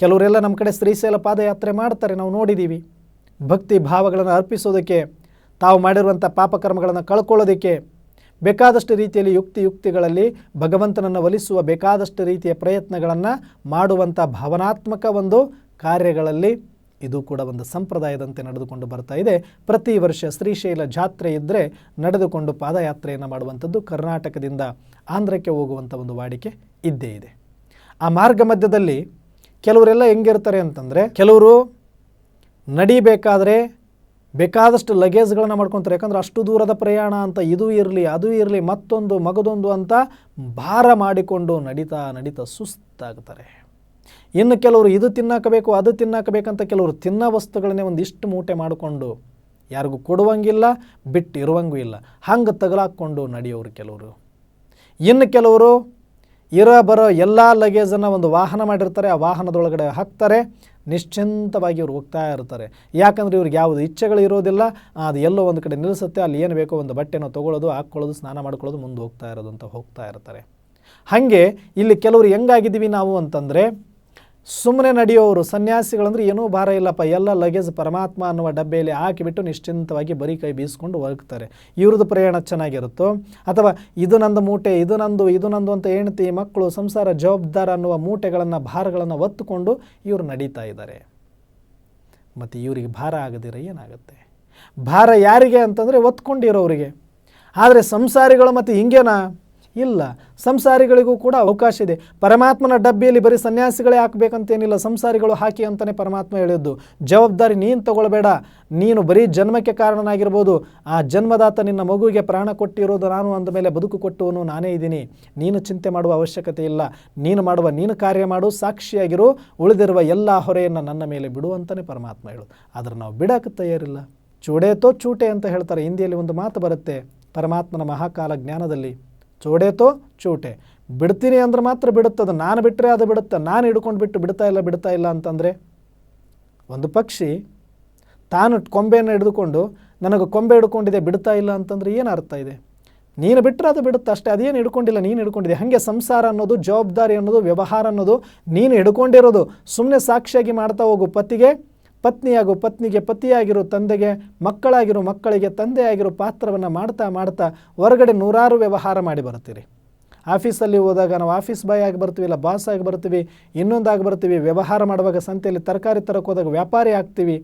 ಕೆಲವರೆಲ್ಲ ನಮ್ಮ ಕಡೆ ಶ್ರೀಶೈಲ ಪಾದಯಾತ್ರೆ ಮಾಡ್ತಾರೆ, ನಾವು ನೋಡಿದ್ದೀವಿ. ಭಕ್ತಿ ಭಾವಗಳನ್ನು ಅರ್ಪಿಸೋದಕ್ಕೆ, ತಾವು ಮಾಡಿರುವಂಥ ಪಾಪಕರ್ಮಗಳನ್ನು ಕಳ್ಕೊಳ್ಳೋದಕ್ಕೆ. ಬೇಕಾದಷ್ಟು ರೀತಿಯಲ್ಲಿ ಯುಕ್ತಿ ಯುಕ್ತಿಗಳಲ್ಲಿ ಭಗವಂತನನ್ನು ಒಲಿಸುವ ಬೇಕಾದಷ್ಟು ರೀತಿಯ ಪ್ರಯತ್ನಗಳನ್ನು ಮಾಡುವಂಥ ಭಾವನಾತ್ಮಕ ಒಂದು ಕಾರ್ಯಗಳಲ್ಲಿ ಇದು ಕೂಡ ಒಂದು ಸಂಪ್ರದಾಯದಂತೆ ನಡೆದುಕೊಂಡು ಬರ್ತಾ ಇದೆ. ಪ್ರತಿ ವರ್ಷ ಶ್ರೀಶೈಲ ಜಾತ್ರೆ ಇದ್ದರೆ ನಡೆದುಕೊಂಡು ಪಾದಯಾತ್ರೆಯನ್ನು ಮಾಡುವಂಥದ್ದು ಕರ್ನಾಟಕದಿಂದ ಆಂಧ್ರಕ್ಕೆ ಹೋಗುವಂಥ ಒಂದು ವಾಡಿಕೆ ಇದ್ದೇ ಇದೆ. ಆ ಮಾರ್ಗ ಮಧ್ಯದಲ್ಲಿ ಕೆಲವರೆಲ್ಲ ಹೆಂಗಿರ್ತಾರೆ ಅಂತಂದರೆ ಕೆಲವರು ನಡಿಬೇಕಾದ್ರೆ ಬೇಕಾದಷ್ಟು ಲಗೇಜ್ಗಳನ್ನು ಮಾಡ್ಕೊತಾರೆ. ಯಾಕಂದ್ರೆ ಅಷ್ಟು ದೂರದ ಪ್ರಯಾಣ ಅಂತ ಇದು ಇರಲಿ, ಅದು ಇರಲಿ, ಮತ್ತೊಂದು ಮಗದೊಂದು ಅಂತ ಭಾರ ಮಾಡಿಕೊಂಡು ನಡೀತಾ ನಡೀತಾ ಸುಸ್ತಾಗ್ತಾರೆ. ಇನ್ನು ಕೆಲವರು ಇದು ತಿನ್ನಕಬೇಕು, ಅದು ತಿನ್ನಾಕಬೇಕಂತ ಕೆಲವರು ತಿನ್ನೋ ವಸ್ತುಗಳನ್ನೇ ಒಂದಿಷ್ಟು ಮೂಟೆ ಮಾಡಿಕೊಂಡು ಯಾರಿಗೂ ಕೊಡುವಂಗಿಲ್ಲ ಬಿಟ್ಟು ಇರುವಂಗೂ ಇಲ್ಲ. ಹಂಗೆ ತಗಲಾಕ್ಕೊಂಡು ನಡೆಯೋರು ಕೆಲವರು. ಇನ್ನು ಕೆಲವರು ಇರೋ ಬರೋ ಎಲ್ಲ ಲಗೇಜನ್ನು ಒಂದು ವಾಹನ ಮಾಡಿರ್ತಾರೆ, ಆ ವಾಹನದೊಳಗಡೆ ಹಾಕ್ತಾರೆ. ನಿಶ್ಚಿಂತವಾಗಿ ಇವ್ರು ಹೋಗ್ತಾ ಇರ್ತಾರೆ. ಯಾಕಂದರೆ ಇವ್ರಿಗೆ ಯಾವುದು ಇಚ್ಛೆಗಳು ಇರೋದಿಲ್ಲ, ಅದು ಎಲ್ಲೋ ಒಂದು ಕಡೆ ನಿಲ್ಲಿಸುತ್ತೆ ಅಲ್ಲಿ ಏನು ಬೇಕೋ ಒಂದು ಬಟ್ಟೆನ ತೊಗೊಳ್ಳೋದು ಹಾಕ್ಕೊಳ್ಳೋದು, ಸ್ನಾನ ಮಾಡ್ಕೊಳ್ಳೋದು, ಮುಂದೆ ಹೋಗ್ತಾ ಇರೋದು ಅಂತ ಹೋಗ್ತಾ ಇರ್ತಾರೆ. ಹಾಗೆ ಇಲ್ಲಿ ಕೆಲವರು ಹೆಂಗಾಗಿದ್ದೀವಿ ನಾವು ಅಂತಂದರೆ ಸುಮ್ಮನೆ ನಡೆಯೋರು, ಸನ್ಯಾಸಿಗಳಂದ್ರೆ ಏನೂ ಭಾರ ಇಲ್ಲಪ್ಪ, ಎಲ್ಲ ಲಗೇಜ್ ಪರಮಾತ್ಮ ಅನ್ನುವ ಡಬ್ಬೆಯಲ್ಲಿ ಹಾಕಿಬಿಟ್ಟು ನಿಶ್ಚಿಂತವಾಗಿ ಬರೀ ಕೈ ಬೀಸ್ಕೊಂಡು ಹೋಗ್ತಾರೆ. ಇವ್ರದ್ದು ಪ್ರಯಾಣ ಚೆನ್ನಾಗಿರುತ್ತೋ? ಅಥವಾ ಇದು ನಂದು ಮೂಟೆ, ಇದು ನಂದು ಇದು ನಂದು ಅಂತ ಹೆಂಡತಿ, ಮಕ್ಕಳು, ಸಂಸಾರ ಜವಾಬ್ದಾರ ಅನ್ನುವ ಮೂಟೆಗಳನ್ನು, ಭಾರಗಳನ್ನು ಒತ್ತುಕೊಂಡು ಇವರು ನಡೀತಾ ಇದ್ದಾರೆ. ಮತ್ತು ಇವರಿಗೆ ಭಾರ ಆಗದಿರ ಏನಾಗುತ್ತೆ? ಭಾರ ಯಾರಿಗೆ ಅಂತಂದರೆ ಒತ್ಕೊಂಡಿರೋರಿಗೆ. ಆದರೆ ಸಂಸಾರಿಗಳು ಮತ್ತು ಹಿಂಗೇನಾ? ಇಲ್ಲ. ಸಂಸಾರಿಗಳಿಗೂ ಕೂಡ ಅವಕಾಶ ಇದೆ. ಪರಮಾತ್ಮನ ಡಬ್ಬಿಯಲ್ಲಿ ಬರೀ ಸನ್ಯಾಸಿಗಳೇ ಹಾಕಬೇಕಂತೇನಿಲ್ಲ. ಸಂಸಾರಿಗಳು ಹಾಕಿ ಅಂತಲೇ ಪರಮಾತ್ಮ ಹೇಳಿದ್ದು. ಜವಾಬ್ದಾರಿ ನೀನು ತಗೊಳ್ಬೇಡ. ನೀನು ಬರೀ ಜನ್ಮಕ್ಕೆ ಕಾರಣನಾಗಿರ್ಬೋದು. ಆ ಜನ್ಮದಾತ ನಿನ್ನ ಮಗುವಿಗೆ ಪ್ರಾಣ ಕೊಟ್ಟಿರೋದು ನಾನು ಅಂದ ಮೇಲೆ ಬದುಕು ಕೊಟ್ಟುವನು ನಾನೇ ಇದ್ದೀನಿ. ನೀನು ಚಿಂತೆ ಮಾಡುವ ಅವಶ್ಯಕತೆ ಇಲ್ಲ. ನೀನು ಮಾಡುವ, ನೀನು ಕಾರ್ಯ ಮಾಡು, ಸಾಕ್ಷಿಯಾಗಿರು, ಉಳಿದಿರುವ ಎಲ್ಲ ಹೊರೆಯನ್ನು ನನ್ನ ಮೇಲೆ ಬಿಡು ಅಂತಲೇ ಪರಮಾತ್ಮ ಹೇಳೋದು. ಆದರೆ ನಾವು ಬಿಡೋಕ್ಕೆ ತಯಾರಿಲ್ಲ. ಚೂಡೇತೋ ಚೂಟೆ ಅಂತ ಹೇಳ್ತಾರೆ. ಹಿಂದಿಯಲ್ಲಿ ಒಂದು ಮಾತು ಬರುತ್ತೆ. ಪರಮಾತ್ಮನ ಮಹಾಕಾಲ ಜ್ಞಾನದಲ್ಲಿ ಚೋಡೇತೋ ಚೂಟೆ. ಬಿಡ್ತೀನಿ ಅಂದ್ರೆ ಮಾತ್ರ ಬಿಡುತ್ತದು ನಾನು ಬಿಟ್ಟರೆ ಅದು ಬಿಡುತ್ತೆ, ನಾನು ಹಿಡ್ಕೊಂಡು ಬಿಟ್ಟು ಬಿಡ್ತಾ ಇಲ್ಲ ಬಿಡ್ತಾ ಇಲ್ಲ ಅಂತಂದರೆ? ಒಂದು ಪಕ್ಷಿ ತಾನು ಕೊಂಬೆಯನ್ನು ಹಿಡಿದುಕೊಂಡು ನನಗೆ ಕೊಂಬೆ ಹಿಡ್ಕೊಂಡಿದೆ, ಬಿಡ್ತಾ ಇಲ್ಲ ಅಂತಂದರೆ ಏನು ಅರ್ಥ ಇದೆ? ನೀನು ಬಿಟ್ಟರೆ ಅದು ಬಿಡುತ್ತೆ, ಅಷ್ಟೇ, ಅದೇನು ಹಿಡ್ಕೊಂಡಿಲ್ಲ, ನೀನು ಹಿಡ್ಕೊಂಡಿದೆ. ಹಾಗೆ ಸಂಸಾರ ಅನ್ನೋದು, ಜವಾಬ್ದಾರಿ ಅನ್ನೋದು, ವ್ಯವಹಾರ ಅನ್ನೋದು, ನೀನು ಹಿಡ್ಕೊಂಡಿರೋದು ಸುಮ್ಮನೆ ಸಾಕ್ಷಿಯಾಗಿ ಮಾಡ್ತಾ ಹೋಗು ಪತಿಗೆ. ಪತ್ನಿಯಾಗು ಪತ್ನಿಗೆ ಪತಿಯಾಗಿರೋ, ತಂದೆಗೆ ಮಕ್ಕಳಾಗಿರೋ, ಮಕ್ಕಳಿಗೆ ತಂದೆಯಾಗಿರೋ ಪಾತ್ರವನ್ನು ಮಾಡ್ತಾ ಮಾಡ್ತಾ ಹೊರಗಡೆ ನೂರಾರು ವ್ಯವಹಾರ ಮಾಡಿ ಬರ್ತೀರಿ ಆಫೀಸಲ್ಲಿ ಹೋದಾಗ ನಾವು ಆಫೀಸ್ ಬಾಯ್ ಆಗಿ ಬರ್ತೀವಿ, ಇಲ್ಲ ಬಾಸ್ ಆಗಿ ಬರ್ತೀವಿ, ಇನ್ನೊಂದಾಗಿ ಬರ್ತೀವಿ, ವ್ಯವಹಾರ ಮಾಡುವಾಗ ಸಂತೆಯಲ್ಲಿ ತರಕಾರಿ ತರಕ್ಕೆ ಹೋದಾಗ ವ್ಯಾಪಾರಿ ಆಗ್ತೀವಿ.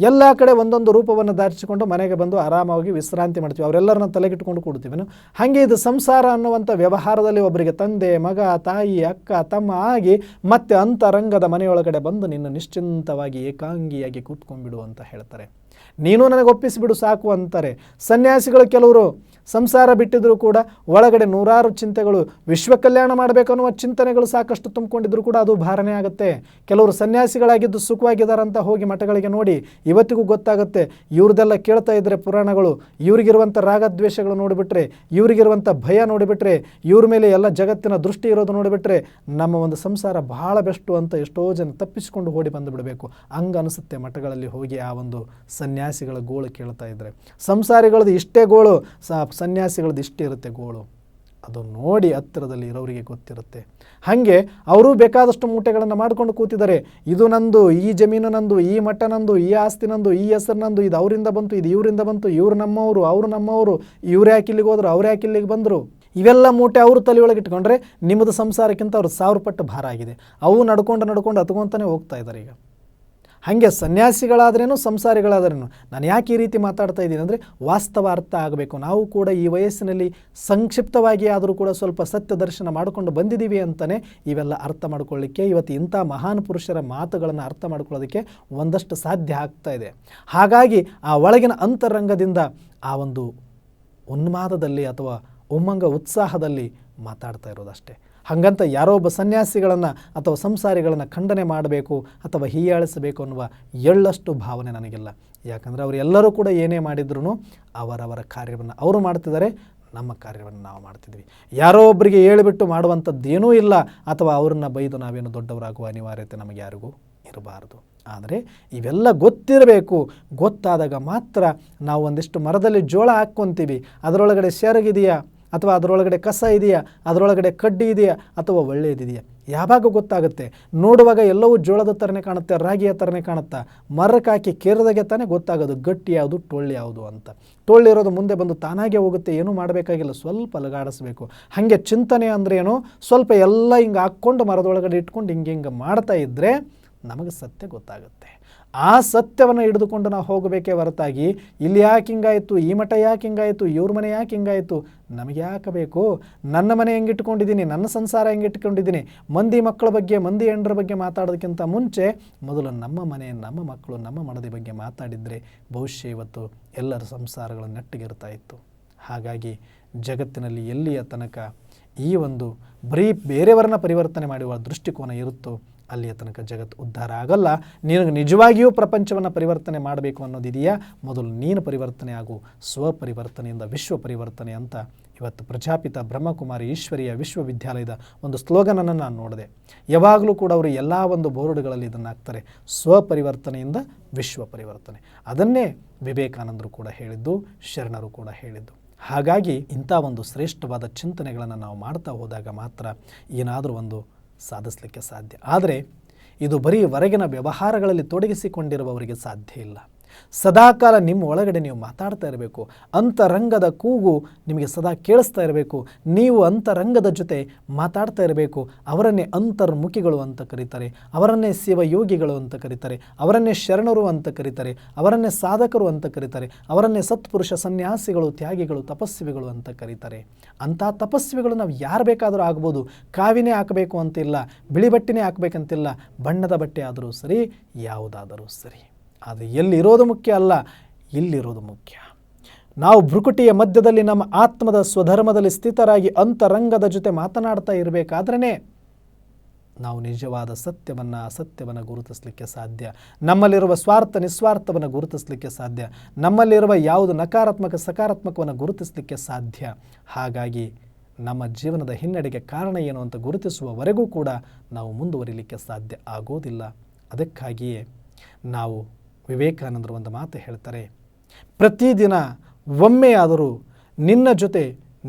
ಎಲ್ಲ ಕಡೆ ಒಂದೊಂದು ರೂಪವನ್ನು ಧಾರಿಸಿಕೊಂಡು ಮನೆಗೆ ಬಂದು ಆರಾಮಾಗಿ ವಿಶ್ರಾಂತಿ ಮಾಡ್ತೀವಿ. ಅವರೆಲ್ಲರನ್ನ ತಲೆಗಿಟ್ಕೊಂಡು ಕೂಡ್ತೀವಿ. ಹಾಗೆ ಇದು ಸಂಸಾರ ಅನ್ನುವಂಥ ವ್ಯವಹಾರದಲ್ಲಿ ಒಬ್ಬರಿಗೆ ತಂದೆ, ಮಗ, ತಾಯಿ, ಅಕ್ಕ, ತಮ್ಮ ಆಗಿ ಮತ್ತೆ ಅಂತರಂಗದ ಮನೆಯೊಳಗಡೆ ಬಂದು ನಿನ್ನ ನಿಶ್ಚಿಂತವಾಗಿ ಏಕಾಂಗಿಯಾಗಿ ಕೂತ್ಕೊಂಡ್ಬಿಡು ಅಂತ ಹೇಳ್ತಾರೆ. ನೀನು ನನಗೆ ಒಪ್ಪಿಸಿಬಿಡು ಸಾಕು ಅಂತಾರೆ. ಸನ್ಯಾಸಿಗಳು ಕೆಲವರು ಸಂಸಾರ ಬಿಟ್ಟಿದ್ರು ಕೂಡ ಒಳಗಡೆ ನೂರಾರು ಚಿಂತೆಗಳು ವಿಶ್ವ ಕಲ್ಯಾಣ ಮಾಡಬೇಕನ್ನುವ ಚಿಂತನೆಗಳು ಸಾಕಷ್ಟು ತುಂಬಿಕೊಂಡಿದ್ರು ಕೂಡ ಅದು ಭಾರನೇ ಆಗುತ್ತೆ. ಕೆಲವರು ಸನ್ಯಾಸಿಗಳಾಗಿದ್ದು ಸುಖವಾಗಿದ್ದಾರಂತ ಹೋಗಿ ಮಠಗಳಿಗೆ ನೋಡಿ ಇವತ್ತಿಗೂ ಗೊತ್ತಾಗುತ್ತೆ. ಇವ್ರದ್ದೆಲ್ಲ ಕೇಳ್ತಾ ಇದ್ದರೆ ಪುರಾಣಗಳು, ಇವ್ರಿಗಿರುವಂಥ ರಾಗದ್ವೇಷಗಳು ನೋಡಿಬಿಟ್ರೆ, ಇವ್ರಿಗಿರುವಂಥ ಭಯ ನೋಡಿಬಿಟ್ರೆ, ಇವ್ರ ಮೇಲೆ ಎಲ್ಲ ಜಗತ್ತಿನ ದೃಷ್ಟಿ ಇರೋದು ನೋಡಿಬಿಟ್ರೆ ನಮ್ಮ ಒಂದು ಸಂಸಾರ ಬಹಳ ಬೆಸ್ಟು ಅಂತ ಎಷ್ಟೋ ಜನ ತಪ್ಪಿಸಿಕೊಂಡು ಓಡಿ ಬಂದು ಬಿಡಬೇಕು. ಅನಿಸುತ್ತೆ ಮಠಗಳಲ್ಲಿ ಹೋಗಿ ಆ ಒಂದು ಸನ್ಯಾಸಿಗಳ ಗೋಳು ಕೇಳ್ತಾ ಇದ್ದರೆ ಸಂಸಾರಿಗಳದ್ದು ಇಷ್ಟೇ ಗೋಳು, ಸ ಸನ್ಯಾಸಿಗಳದ್ದು ಇಷ್ಟೇ ಇರುತ್ತೆ ಗೋಳು. ಅದು ನೋಡಿ ಹತ್ತಿರದಲ್ಲಿ ಇರೋರಿಗೆ ಗೊತ್ತಿರುತ್ತೆ. ಹಾಗೆ ಅವರೂ ಬೇಕಾದಷ್ಟು ಮೂಟೆಗಳನ್ನು ಮಾಡ್ಕೊಂಡು ಕೂತಿದ್ದಾರೆ. ಇದು ನಂದು, ಈ ಜಮೀನು ನಂದು, ಈ ಮಠ ನಂದು, ಈ ಆಸ್ತಿ ನಂದು, ಈ ಹೆಸರು ನಂದು, ಇದು ಅವರಿಂದ ಬಂತು, ಇದು ಇವರಿಂದ ಬಂತು, ಇವ್ರು ನಮ್ಮವರು, ಅವರು ನಮ್ಮವರು, ಇವ್ರು ಯಾಕೆ ಇಲ್ಲಿಗೆ ಹೋದ್ರು, ಅವ್ರು ಯಾಕೆ ಇಲ್ಲಿಗೆ ಬಂದರು? ಇವೆಲ್ಲ ಮೂಟೆ ಅವರು ತಲೆಯೊಳಗೆ ಇಟ್ಕೊಂಡ್ರೆ ನಿಮ್ಮದು ಸಂಸಾರಕ್ಕಿಂತ ಅವ್ರು ಸಾವಿರ ಪಟ್ಟು ಭಾರ ಆಗಿದೆ. ಅವು ನಡ್ಕೊಂಡು ನಡ್ಕೊಂಡು ಹತ್ಕೊಂತಾನೆ ಹೋಗ್ತಾ ಇದ್ದಾರೆ ಈಗ. ಹಾಗೆ ಸನ್ಯಾಸಿಗಳಾದ್ರೇನು, ಸಂಸಾರಿಗಳಾದ್ರೇನು? ನಾನು ಯಾಕೆ ಈ ರೀತಿ ಮಾತಾಡ್ತಾ ಇದ್ದೀನಿ ಅಂದರೆ ವಾಸ್ತವ ಅರ್ಥ ಆಗಬೇಕು. ನಾವು ಕೂಡ ಈ ವಯಸ್ಸಿನಲ್ಲಿ ಸಂಕ್ಷಿಪ್ತವಾಗಿ ಆದರೂ ಕೂಡ ಸ್ವಲ್ಪ ಸತ್ಯ ದರ್ಶನ ಮಾಡಿಕೊಂಡು ಬಂದಿದ್ದೀವಿ ಅಂತಲೇ ಇವೆಲ್ಲ ಅರ್ಥ ಮಾಡ್ಕೊಳ್ಳಿಕ್ಕೆ, ಇವತ್ತು ಇಂಥ ಮಹಾನ್ ಪುರುಷರ ಮಾತುಗಳನ್ನು ಅರ್ಥ ಮಾಡ್ಕೊಳ್ಳೋದಕ್ಕೆ ಒಂದಷ್ಟು ಸಾಧ್ಯ ಆಗ್ತಾ ಇದೆ. ಹಾಗಾಗಿ ಆ ಒಳಗಿನ ಅಂತರಂಗದಿಂದ ಆ ಒಂದು ಉನ್ಮಾದದಲ್ಲಿ ಅಥವಾ ಉಮ್ಮಂಗ ಉತ್ಸಾಹದಲ್ಲಿ ಮಾತಾಡ್ತಾ ಇರೋದಷ್ಟೇ. ಹಾಗಂತ ಯಾರೋ ಒಬ್ಬ ಸನ್ಯಾಸಿಗಳನ್ನು ಅಥವಾ ಸಂಸಾರಿಗಳನ್ನು ಖಂಡನೆ ಮಾಡಬೇಕು ಅಥವಾ ಹೀಯಾಳಿಸಬೇಕು ಅನ್ನುವ ಎಳ್ಳಷ್ಟು ಭಾವನೆ ನನಗಿಲ್ಲ. ಯಾಕಂದರೆ ಅವರೆಲ್ಲರೂ ಕೂಡ ಏನೇ ಮಾಡಿದ್ರು ಅವರವರ ಕಾರ್ಯವನ್ನು ಅವರು ಮಾಡ್ತಿದ್ದಾರೆ, ನಮ್ಮ ಕಾರ್ಯವನ್ನು ನಾವು ಮಾಡ್ತಿದ್ವಿ. ಯಾರೋ ಒಬ್ಬರಿಗೆ ಹೇಳಿಬಿಟ್ಟು ಮಾಡುವಂಥದ್ದೇನೂ ಇಲ್ಲ ಅಥವಾ ಅವರನ್ನು ಬೈದು ನಾವೇನು ದೊಡ್ಡವರಾಗುವ ಅನಿವಾರ್ಯತೆ ನಮಗೆ ಯಾರಿಗೂ ಇರಬಾರದು. ಆದರೆ ಇವೆಲ್ಲ ಗೊತ್ತಿರಬೇಕು. ಗೊತ್ತಾದಾಗ ಮಾತ್ರ ನಾವು ಒಂದಿಷ್ಟು ಮರದಲ್ಲಿ ಜೋಳ ಹಾಕ್ಕೊತೀವಿ. ಅದರೊಳಗಡೆ ಸೆರಗಿದೆಯಾ ಅಥವಾ ಅದರೊಳಗಡೆ ಕಸ ಇದೆಯಾ? ಅದರೊಳಗಡೆ ಕಡ್ಡಿ ಇದೆಯಾ? ಅಥವಾ ಒಳ್ಳೆಯದಿದೆಯಾ ಯಾವಾಗ ಗೊತ್ತಾಗುತ್ತೆ. ನೋಡುವಾಗ ಎಲ್ಲವೂ ಜೋಳದ ಥರನೇ ಕಾಣುತ್ತೆ, ರಾಗಿಯ ಥರನೇ ಕಾಣುತ್ತಾ? ಮರಕ್ಕಾಕಿ ಕೇರದಾಗೆ ತಾನೇ ಗೊತ್ತಾಗೋದು, ಗಟ್ಟಿ ಯಾವುದು, ಟೊಳ್ಳು ಯಾವುದು ಅಂತ. ಟೊಳ್ಳಿರೋದು ಮುಂದೆ ಬಂದು ತಾನಾಗೆ ಹೋಗುತ್ತೆ, ಏನೂ ಮಾಡಬೇಕಾಗಿಲ್ಲ, ಸ್ವಲ್ಪ ಅಲಗಾಡಿಸ್ಬೇಕು ಹಾಗೆ ಚಿಂತನೆ ಅಂದ್ರೆ ಏನು? ಸ್ವಲ್ಪ ಎಲ್ಲ ಹಿಂಗೆ ಹಾಕ್ಕೊಂಡು ಮರದೊಳಗಡೆ ಇಟ್ಕೊಂಡು ಹಿಂಗೆ ಹಿಂಗೆ ಮಾಡ್ತಾ ಇದ್ದರೆ ನಮಗೆ ಸತ್ಯ ಗೊತ್ತಾಗುತ್ತೆ. ಆ ಸತ್ಯವನ್ನು ಹಿಡಿದುಕೊಂಡು ನಾವು ಹೋಗಬೇಕೇ ಹೊರತಾಗಿ, ಇಲ್ಲಿ ಯಾಕೆ ಹಿಂಗಾಯಿತು, ಈ ಮಠ ಯಾಕೆ ಹಿಂಗಾಯಿತು, ಇವ್ರ ಮನೆ ಯಾಕೆ ಹಿಂಗಾಯಿತು, ನಮಗೆ ಯಾಕೆ ಬೇಕು? ನನ್ನ ಮನೆ ಹೆಂಗಿಟ್ಕೊಂಡಿದ್ದೀನಿ ನನ್ನ ಸಂಸಾರ ಹೆಂಗಿಟ್ಕೊಂಡಿದ್ದೀನಿ ಮಂದಿ ಮಕ್ಕಳ ಬಗ್ಗೆ, ಮಂದಿ ಹೆಂಡ್ರ ಬಗ್ಗೆ ಮಾತಾಡೋದಕ್ಕಿಂತ ಮುಂಚೆ ಮೊದಲು ನಮ್ಮ ಮನೆ, ನಮ್ಮ ಮಕ್ಕಳು, ನಮ್ಮ ಮನದಿ ಬಗ್ಗೆ ಮಾತಾಡಿದರೆ ಬಹುಶಃ ಇವತ್ತು ಎಲ್ಲರ ಸಂಸಾರಗಳು ನೆಟ್ಟಗಿರ್ತಾ ಇತ್ತು. ಹಾಗಾಗಿ ಜಗತ್ತಿನಲ್ಲಿ ಎಲ್ಲಿಯ ತನಕ ಈ ಒಂದು ಬರೀ ಬೇರೆಯವರನ್ನ ಪರಿವರ್ತನೆ ಮಾಡುವ ದೃಷ್ಟಿಕೋನ ಇರುತ್ತೋ ಅಲ್ಲಿಯ ತನಕ ಜಗತ್ತು ಉದ್ಧಾರ ಆಗಲ್ಲ. ನಿನಗೆ ನಿಜವಾಗಿಯೂ ಪ್ರಪಂಚವನ್ನು ಪರಿವರ್ತನೆ ಮಾಡಬೇಕು ಅನ್ನೋದಿದೆಯಾ? ಮೊದಲು ನೀನು ಪರಿವರ್ತನೆ ಆಗು, ಸ್ವಪರಿವರ್ತನೆಯಿಂದ ವಿಶ್ವ ಪರಿವರ್ತನೆ ಅಂತ. ಇವತ್ತು ಪ್ರಜಾಪಿತ ಬ್ರಹ್ಮಕುಮಾರಿ ಈಶ್ವರಿಯ ವಿಶ್ವವಿದ್ಯಾಲಯದ ಒಂದು ಸ್ಲೋಗನನ್ನು ನಾನು ನೋಡಿದೆ. ಯಾವಾಗಲೂ ಕೂಡ ಅವರು ಎಲ್ಲ ಒಂದು ಬೋರ್ಡ್ಗಳಲ್ಲಿ ಇದನ್ನು ಹಾಕ್ತಾರೆ. ಸ್ವಪರಿವರ್ತನೆಯಿಂದ ವಿಶ್ವ ಪರಿವರ್ತನೆ ಅದನ್ನೇ ವಿವೇಕಾನಂದರು ಕೂಡ ಹೇಳಿದ್ದು, ಶರಣರು ಕೂಡ ಹೇಳಿದ್ದು. ಹಾಗಾಗಿ ಇಂಥ ಒಂದು ಶ್ರೇಷ್ಠವಾದ ಚಿಂತನೆಗಳನ್ನು ನಾವು ಮಾಡ್ತಾ ಹೋದಾಗ ಮಾತ್ರ ಏನಾದರೂ ಒಂದು ಸಾಧಿಸಲಿಕ್ಕೆ ಸಾಧ್ಯ. ಆದರೆ ಇದು ಬರೀ ಹೊರಗಿನ ವ್ಯವಹಾರಗಳಲ್ಲಿ ತೊಡಗಿಸಿಕೊಂಡಿರುವವರಿಗೆ ಸಾಧ್ಯ ಇಲ್ಲ. ಸದಾಕಾಲ ನಿಮ್ಮ ಒಳಗಡೆ ನೀವು ಮಾತಾಡ್ತಾ ಇರಬೇಕು. ಅಂತರಂಗದ ಕೂಗು ನಿಮಗೆ ಸದಾ ಕೇಳಿಸ್ತಾ ಇರಬೇಕು. ನೀವು ಅಂತರಂಗದ ಜೊತೆ ಮಾತಾಡ್ತಾ ಇರಬೇಕು. ಅವರನ್ನೇ ಅಂತರ್ಮುಖಿಗಳು ಅಂತ ಕರೀತಾರೆ. ಅವರನ್ನೇ ಶಿವಯೋಗಿಗಳು ಅಂತ ಕರೀತಾರೆ. ಅವರನ್ನೇ ಶರಣರು ಅಂತ ಕರೀತಾರೆ. ಅವರನ್ನೇ ಸಾಧಕರು ಅಂತ ಕರೀತಾರೆ. ಅವರನ್ನೇ ಸತ್ಪುರುಷ ಸನ್ಯಾಸಿಗಳು, ತ್ಯಾಗಿಗಳು, ತಪಸ್ವಿಗಳು ಅಂತ ಕರೀತಾರೆ. ಅಂಥ ತಪಸ್ವಿಗಳು ನಾವು ಯಾರು ಬೇಕಾದರೂ ಆಗ್ಬೋದು. ಕಾವಿನೇ ಹಾಕಬೇಕು ಅಂತಿಲ್ಲ, ಬಿಳಿ ಬಟ್ಟೆನೇ ಹಾಕಬೇಕಂತಿಲ್ಲ, ಬಣ್ಣದ ಬಟ್ಟೆ ಆದರೂ ಸರಿ, ಯಾವುದಾದರೂ ಸರಿ. ಆದರೆ ಎಲ್ಲಿರೋದು ಮುಖ್ಯ ಅಲ್ಲ, ಇಲ್ಲಿರೋದು ಮುಖ್ಯ. ನಾವು ಭ್ರುಕುಟಿಯ ಮಧ್ಯದಲ್ಲಿ ನಮ್ಮ ಆತ್ಮದ ಸ್ವಧರ್ಮದಲ್ಲಿ ಸ್ಥಿತರಾಗಿ ಅಂತರಂಗದ ಜೊತೆ ಮಾತನಾಡ್ತಾ ಇರಬೇಕಾದ್ರೇ ನಾವು ನಿಜವಾದ ಸತ್ಯವನ್ನು, ಅಸತ್ಯವನ್ನು ಗುರುತಿಸಲಿಕ್ಕೆ ಸಾಧ್ಯ. ನಮ್ಮಲ್ಲಿರುವ ಸ್ವಾರ್ಥ, ನಿಸ್ವಾರ್ಥವನ್ನು ಗುರುತಿಸಲಿಕ್ಕೆ ಸಾಧ್ಯ. ನಮ್ಮಲ್ಲಿರುವ ಯಾವುದು ನಕಾರಾತ್ಮಕ, ಸಕಾರಾತ್ಮಕವನ್ನು ಗುರುತಿಸಲಿಕ್ಕೆ ಸಾಧ್ಯ. ಹಾಗಾಗಿ ನಮ್ಮ ಜೀವನದ ಹಿನ್ನಡೆಗೆ ಕಾರಣ ಏನು ಅಂತ ಗುರುತಿಸುವವರೆಗೂ ಕೂಡ ನಾವು ಮುಂದುವರಿಲಿಕ್ಕೆ ಸಾಧ್ಯ ಆಗೋದಿಲ್ಲ. ಅದಕ್ಕಾಗಿಯೇ ನಾವು ವಿವೇಕಾನಂದರು ಒಂದು ಮಾತು ಹೇಳ್ತಾರೆ, ಪ್ರತಿದಿನ ಒಮ್ಮೆಯಾದರೂ ನಿನ್ನ ಜೊತೆ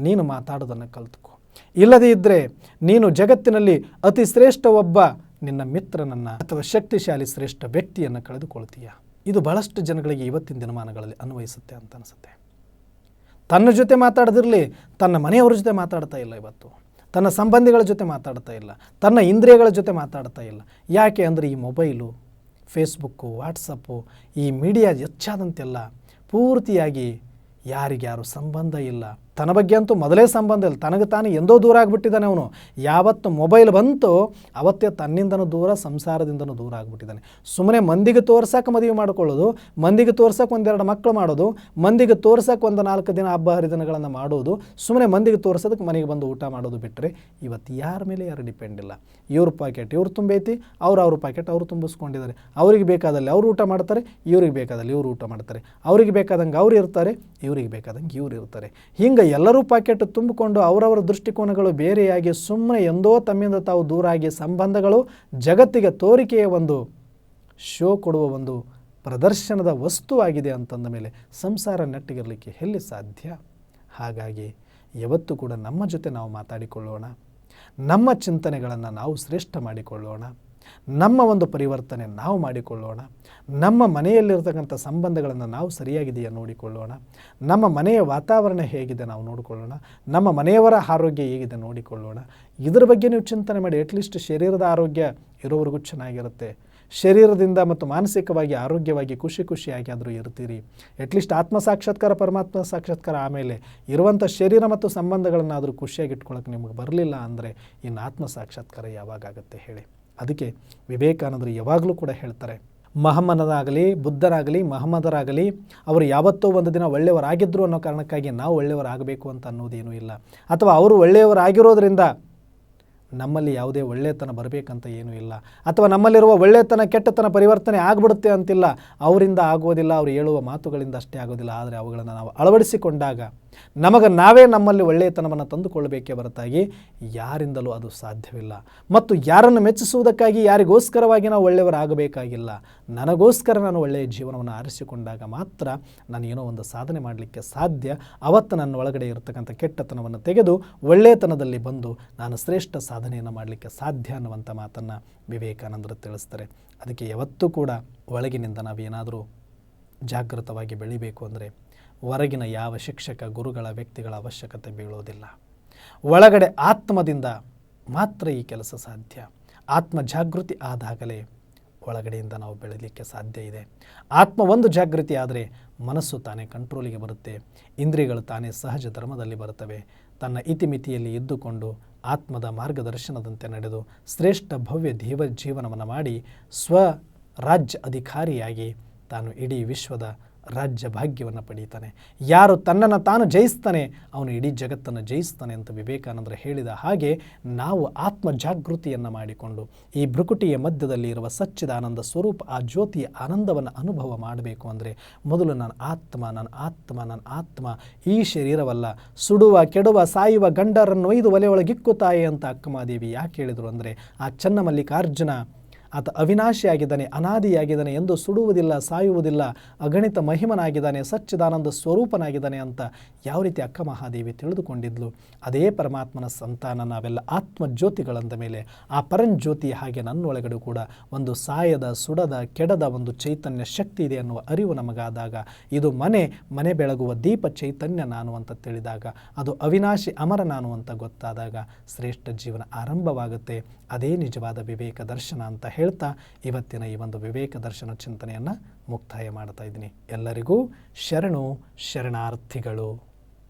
ನೀನು ಮಾತಾಡೋದನ್ನು ಕಲ್ತುಕೋ. ಇಲ್ಲದೇ ಇದ್ದರೆ ನೀನು ಜಗತ್ತಿನಲ್ಲಿ ಅತಿ ಶ್ರೇಷ್ಠ ಒಬ್ಬ ನಿನ್ನ ಮಿತ್ರನನ್ನು ಅಥವಾ ಶಕ್ತಿಶಾಲಿ ಶ್ರೇಷ್ಠ ವ್ಯಕ್ತಿಯನ್ನು ಕಳೆದುಕೊಳ್ತೀಯ? ಇದು ಬಹಳಷ್ಟು ಜನಗಳಿಗೆ ಇವತ್ತಿನ ದಿನಮಾನಗಳಲ್ಲಿ ಅನ್ವಯಿಸುತ್ತೆ ಅಂತ ಅನಿಸುತ್ತೆ. ತನ್ನ ಜೊತೆ ಮಾತಾಡದಿರಲಿ, ತನ್ನ ಮನೆಯವರ ಜೊತೆ ಮಾತಾಡ್ತಾ ಇಲ್ಲ ಇವತ್ತು. ತನ್ನ ಸಂಬಂಧಿಗಳ ಜೊತೆ ಮಾತಾಡ್ತಾ ಇಲ್ಲ, ತನ್ನ ಇಂದ್ರಿಯಗಳ ಜೊತೆ ಮಾತಾಡ್ತಾ ಇಲ್ಲ. ಯಾಕೆ ಅಂದರೆ ಈ ಮೊಬೈಲು ಫೇಸ್ಬುಕ್ಕು ವಾಟ್ಸಪ್ಪು ಈ ಮೀಡಿಯಾ ಹೆಚ್ಚಾದಂತೆಲ್ಲ ಪೂರ್ತಿಯಾಗಿ ಯಾರಿಗ್ಯಾರು ಸಂಬಂಧ ಇಲ್ಲ. ತನ್ನ ಬಗ್ಗೆ ಅಂತೂ ಮೊದಲೇ ಸಂಬಂಧ ಇಲ್ಲ. ತನಗೆ ತಾನು ಎಂದೋ ದೂರ ಆಗಿಬಿಟ್ಟಿದ್ದಾನೆ ಅವನು. ಯಾವತ್ತು ಮೊಬೈಲ್ ಬಂತು ಅವತ್ತೇ ತನ್ನಿಂದನೂ ದೂರ, ಸಂಸಾರದಿಂದನೂ ದೂರ ಆಗಿಬಿಟ್ಟಿದ್ದಾನೆ. ಸುಮ್ಮನೆ ಮಂದಿಗೆ ತೋರ್ಸಕ್ಕೆ ಮದುವೆ ಮಾಡ್ಕೊಳ್ಳೋದು, ಮಂದಿಗೆ ತೋರ್ಸಕ್ಕೆ ಒಂದೆರಡು ಮಕ್ಕಳು ಮಾಡೋದು, ಮಂದಿಗೆ ತೋರ್ಸಕ್ಕೆ ಒಂದು ನಾಲ್ಕು ದಿನ ಹಬ್ಬ ಹರಿದಿನಗಳನ್ನು ಮಾಡೋದು ಸುಮ್ಮನೆ ಮಂದಿಗೆ ತೋರ್ಸೋದಕ್ಕೆ ಮನೆಗೆ ಬಂದು ಊಟ ಮಾಡೋದು ಬಿಟ್ಟರೆ ಇವತ್ತು ಯಾರ ಮೇಲೆ ಯಾರು ಡಿಪೆಂಡ್ ಇಲ್ಲ. ಇವ್ರ ಪಾಕೆಟ್ ಇವ್ರು ತುಂಬೈತಿ, ಅವ್ರು ಅವ್ರ ಪಾಕೆಟ್ ಅವರು ತುಂಬಿಸ್ಕೊಂಡಿದ್ದಾರೆ. ಅವ್ರಿಗೆ ಬೇಕಾದಲ್ಲಿ ಅವ್ರು ಊಟ ಮಾಡ್ತಾರೆ, ಇವ್ರಿಗೆ ಬೇಕಾದಲ್ಲಿ ಇವ್ರು ಊಟ ಮಾಡ್ತಾರೆ. ಅವ್ರಿಗೆ ಬೇಕಾದಂಗೆ ಅವ್ರು ಇರ್ತಾರೆ, ಇವ್ರಿಗೆ ಬೇಕಾದಂಗೆ ಇವ್ರು ಇರ್ತಾರೆ. ಹಿಂಗೆ ಎಲ್ಲರೂ ಪಾಕೆಟ್ ತುಂಬಿಕೊಂಡು ಅವರವರ ದೃಷ್ಟಿಕೋನಗಳು ಬೇರೆಯಾಗಿ ಸುಮ್ಮನೆ ಎಂದೋ ತಮ್ಮಿಂದ ತಾವು ದೂರ ಆಗಿ ಸಂಬಂಧಗಳು ಜಗತ್ತಿಗೆ ತೋರಿಕೆಯ ಒಂದು ಶೋ ಕೊಡುವ ಒಂದು ಪ್ರದರ್ಶನದ ವಸ್ತುವಾಗಿದೆ ಅಂತಂದ ಮೇಲೆ ಸಂಸಾರ ನೆಟ್ಟಿಗಿರಲಿಕ್ಕೆ ಎಲ್ಲಿ ಸಾಧ್ಯ? ಹಾಗಾಗಿ ಯಾವತ್ತು ಕೂಡ ನಮ್ಮ ಜೊತೆ ನಾವು ಮಾತಾಡಿಕೊಳ್ಳೋಣ. ನಮ್ಮ ಚಿಂತನೆಗಳನ್ನು ನಾವು ಶ್ರೇಷ್ಠ ಮಾಡಿಕೊಳ್ಳೋಣ. ನಮ್ಮ ಒಂದು ಪರಿವರ್ತನೆ ನಾವು ಮಾಡಿಕೊಳ್ಳೋಣ. ನಮ್ಮ ಮನೆಯಲ್ಲಿರ್ತಕ್ಕಂಥ ಸಂಬಂಧಗಳನ್ನು ನಾವು ಸರಿಯಾಗಿದೆಯಾ ನೋಡಿಕೊಳ್ಳೋಣ. ನಮ್ಮ ಮನೆಯ ವಾತಾವರಣ ಹೇಗಿದೆ ನಾವು ನೋಡಿಕೊಳ್ಳೋಣ. ನಮ್ಮ ಮನೆಯವರ ಆರೋಗ್ಯ ಹೇಗಿದೆ ನೋಡಿಕೊಳ್ಳೋಣ. ಇದರ ಬಗ್ಗೆ ನೀವು ಚಿಂತನೆ ಮಾಡಿ ಅಟ್ಲೀಸ್ಟ್ ಶರೀರದ ಆರೋಗ್ಯ ಇರೋವರೆಗೂ ಚೆನ್ನಾಗಿರುತ್ತೆ. ಶರೀರದಿಂದ ಮತ್ತು ಮಾನಸಿಕವಾಗಿ, ಆರೋಗ್ಯವಾಗಿ ಖುಷಿ ಖುಷಿಯಾಗಿ ಆದರೂ ಇರ್ತೀರಿ. ಅಟ್ಲೀಸ್ಟ್ ಆತ್ಮ ಸಾಕ್ಷಾತ್ಕಾರ, ಪರಮಾತ್ಮ ಸಾಕ್ಷಾತ್ಕಾರ ಆಮೇಲೆ ಇರುವಂಥ ಶರೀರ ಮತ್ತು ಸಂಬಂಧಗಳನ್ನಾದರೂ ಖುಷಿಯಾಗಿ ಇಟ್ಕೊಳ್ಳೋಕೆ ನಿಮಗೆ ಬರಲಿಲ್ಲ ಅಂದರೆ ಇನ್ನು ಆತ್ಮ ಸಾಕ್ಷಾತ್ಕಾರ ಯಾವಾಗ ಆಗುತ್ತೆ ಹೇಳಿ. ಅದಕ್ಕೆ ವಿವೇಕಾನಂದರು ಯಾವಾಗಲೂ ಕೂಡ ಹೇಳ್ತಾರೆ ಮಹಮ್ಮದಾಗಲಿ ಬುದ್ಧರಾಗಲಿ, ಮಹಮ್ಮದರಾಗಲಿ, ಅವರು ಯಾವತ್ತೋ ಒಂದು ದಿನ ಒಳ್ಳೆಯವರಾಗಿದ್ದರು ಅನ್ನೋ ಕಾರಣಕ್ಕಾಗಿ ನಾವು ಒಳ್ಳೆಯವರಾಗಬೇಕು ಅಂತ ಅನ್ನೋದೇನೂ ಇಲ್ಲ. ಅಥವಾ ಅವರು ಒಳ್ಳೆಯವರಾಗಿರೋದ್ರಿಂದ ನಮ್ಮಲ್ಲಿ ಯಾವುದೇ ಒಳ್ಳೆಯತನ ಬರಬೇಕಂತ ಏನೂ ಇಲ್ಲ. ಅಥವಾ ನಮ್ಮಲ್ಲಿರುವ ಒಳ್ಳೆಯತನ ಕೆಟ್ಟತನ ಪರಿವರ್ತನೆ ಆಗಿಬಿಡುತ್ತೆ ಅಂತಿಲ್ಲ. ಅವರಿಂದ ಆಗೋದಿಲ್ಲ, ಅವರು ಹೇಳುವ ಮಾತುಗಳಿಂದ ಅಷ್ಟೇ ಆಗೋದಿಲ್ಲ. ಆದರೆ ಅವುಗಳನ್ನು ನಾವು ಅಳವಡಿಸಿಕೊಂಡಾಗ ನಮಗೆ ನಾವೇ ನಮ್ಮಲ್ಲಿ ಒಳ್ಳೆಯತನವನ್ನು ತಂದುಕೊಳ್ಳಬೇಕೇ ಹೊರತಾಗಿ ಯಾರಿಂದಲೂ ಅದು ಸಾಧ್ಯವಿಲ್ಲ. ಮತ್ತು ಯಾರನ್ನು ಮೆಚ್ಚಿಸುವುದಕ್ಕಾಗಿ ಯಾರಿಗೋಸ್ಕರವಾಗಿ ನಾವು ಒಳ್ಳೆಯವರಾಗಬೇಕಾಗಿಲ್ಲ. ನನಗೋಸ್ಕರ ನಾನು ಒಳ್ಳೆಯ ಜೀವನವನ್ನು ಆರಿಸಿಕೊಂಡಾಗ ಮಾತ್ರ ನಾನು ಏನೋ ಒಂದು ಸಾಧನೆ ಮಾಡಲಿಕ್ಕೆ ಸಾಧ್ಯ. ಅವತ್ತು ನನ್ನ ಒಳಗಡೆ ಇರತಕ್ಕಂಥ ಕೆಟ್ಟತನವನ್ನು ತೆಗೆದು ಒಳ್ಳೆಯತನದಲ್ಲಿ ಬಂದು ನಾನು ಶ್ರೇಷ್ಠ ಸಾಧನೆಯನ್ನು ಮಾಡಲಿಕ್ಕೆ ಸಾಧ್ಯ ಅನ್ನುವಂಥ ಮಾತನ್ನು ವಿವೇಕಾನಂದರು ತಿಳಿಸ್ತಾರೆ. ಅದಕ್ಕೆ ಯಾವತ್ತೂ ಕೂಡ ಒಳಗಿನಿಂದ ನಾವೇನಾದರೂ ಜಾಗೃತವಾಗಿ ಬೆಳಿಬೇಕು ಅಂದರೆ ಹೊರಗಿನ ಯಾವ ಶಿಕ್ಷಕ, ಗುರುಗಳ ವ್ಯಕ್ತಿಗಳ ಅವಶ್ಯಕತೆ ಬೀಳೋದಿಲ್ಲ. ಒಳಗಡೆ ಆತ್ಮದಿಂದ ಮಾತ್ರ ಈ ಕೆಲಸ ಸಾಧ್ಯ. ಆತ್ಮ ಜಾಗೃತಿ ಆದಾಗಲೇ ಒಳಗಡೆಯಿಂದ ನಾವು ಬೆಳೀಲಿಕ್ಕೆ ಸಾಧ್ಯ ಇದೆ. ಆತ್ಮ ಒಂದು ಜಾಗೃತಿ ಆದರೆ ಮನಸ್ಸು ತಾನೇ ಕಂಟ್ರೋಲಿಗೆ ಬರುತ್ತೆ. ಇಂದ್ರಿಯಗಳು ತಾನೇ ಸಹಜ ಧರ್ಮದಲ್ಲಿ ಬರುತ್ತವೆ. ತನ್ನ ಇತಿಮಿತಿಯಲ್ಲಿ ಇದ್ದುಕೊಂಡು ಆತ್ಮದ ಮಾರ್ಗದರ್ಶನದಂತೆ ನಡೆದು ಶ್ರೇಷ್ಠ ಭವ್ಯ ದೇವ ಜೀವನವನ್ನು ಮಾಡಿ ಸ್ವ ರಾಜ್ಯ ಅಧಿಕಾರಿಯಾಗಿ ತಾನು ಇಡೀ ವಿಶ್ವದ ರಾಜ್ಯ ಭಾಗ್ಯವನ್ನು ಪಡೀತಾನೆ. ಯಾರು ತನ್ನನ್ನು ತಾನು ಜಯಿಸ್ತಾನೆ, ಅವನು ಇಡೀ ಜಗತ್ತನ್ನು ಜಯಿಸ್ತಾನೆ ಅಂತ ವಿವೇಕಾನಂದರು ಹೇಳಿದ ಹಾಗೆ ನಾವು ಆತ್ಮ ಜಾಗೃತಿಯನ್ನು ಮಾಡಿಕೊಂಡು, ಈ ಭ್ರುಕುಟಿಯ ಮಧ್ಯದಲ್ಲಿ ಇರುವ ಸಚ್ಚಿದಾನಂದ ಸ್ವರೂಪ ಆ ಜ್ಯೋತಿಯ ಆನಂದವನ್ನು ಅನುಭವ ಮಾಡಬೇಕು ಅಂದರೆ ಮೊದಲು ನನ್ನ ಆತ್ಮ ನನ್ನ ಆತ್ಮ ನನ್ನ ಆತ್ಮ, ಈ ಶರೀರವಲ್ಲ, ಸುಡುವ, ಕೆಡುವ, ಸಾಯುವ ಗಂಡರನ್ನು ಒಯ್ದು ಒಲೆಯೊಳಗಿಕ್ಕುತ್ತಾಯೆ ಅಂತ ಅಕ್ಕಮಾದೇವಿ ಯಾಕೆ ಹೇಳಿದರು ಅಂದರೆ, ಆ ಚನ್ನಮಲ್ಲಿಕಾರ್ಜುನ ಆತ ಅವಿನಾಶಿಯಾಗಿದ್ದಾನೆ, ಅನಾದಿಯಾಗಿದ್ದಾನೆ ಎಂದು ಸುಡುವುದಿಲ್ಲ, ಸಾಯುವುದಿಲ್ಲ, ಅಗಣಿತ ಮಹಿಮನಾಗಿದ್ದಾನೆ, ಸಚ್ಚಿದಾನಂದ ಸ್ವರೂಪನಾಗಿದ್ದಾನೆ ಅಂತ ಯಾವ ರೀತಿ ಅಕ್ಕ ಮಹಾದೇವಿ ತಿಳಿದುಕೊಂಡಿದ್ಲು? ಅದೇ ಪರಮಾತ್ಮನ ಸಂತಾನ, ನಾವೆಲ್ಲ ಆತ್ಮಜ್ಯೋತಿಗಳಂದ ಮೇಲೆ, ಆ ಪರಂಜ್ಯೋತಿ ಹಾಗೆ ನನ್ನೊಳಗಡೆ ಕೂಡ ಒಂದು ಸಾಯದ, ಸುಡದ, ಕೆಡದ ಒಂದು ಚೈತನ್ಯ ಶಕ್ತಿ ಇದೆ ಅನ್ನುವ ಅರಿವು ನಮಗಾದಾಗ, ಇದು ಮನೆ ಮನೆ ಬೆಳಗುವ ದೀಪ ಚೈತನ್ಯ ನಾನು ಅಂತ ತಿಳಿದಾಗ, ಅದು ಅವಿನಾಶಿ ಅಮರ ನಾನು ಅಂತ ಗೊತ್ತಾದಾಗ, ಶ್ರೇಷ್ಠ ಜೀವನ ಆರಂಭವಾಗುತ್ತೆ. ಅದೇ ನಿಜವಾದ ವಿವೇಕ ದರ್ಶನ ಅಂತ ಹೇಳ್ತಾ ಇವತ್ತಿನ ಈ ಒಂದು ವಿವೇಕ ದರ್ಶನ ಚಿಂತನೆಯನ್ನು ಮುಕ್ತಾಯ ಮಾಡ್ತಾ ಇದ್ದೀನಿ. ಎಲ್ಲರಿಗೂ ಶರಣು ಶರಣಾರ್ಥಿಗಳು.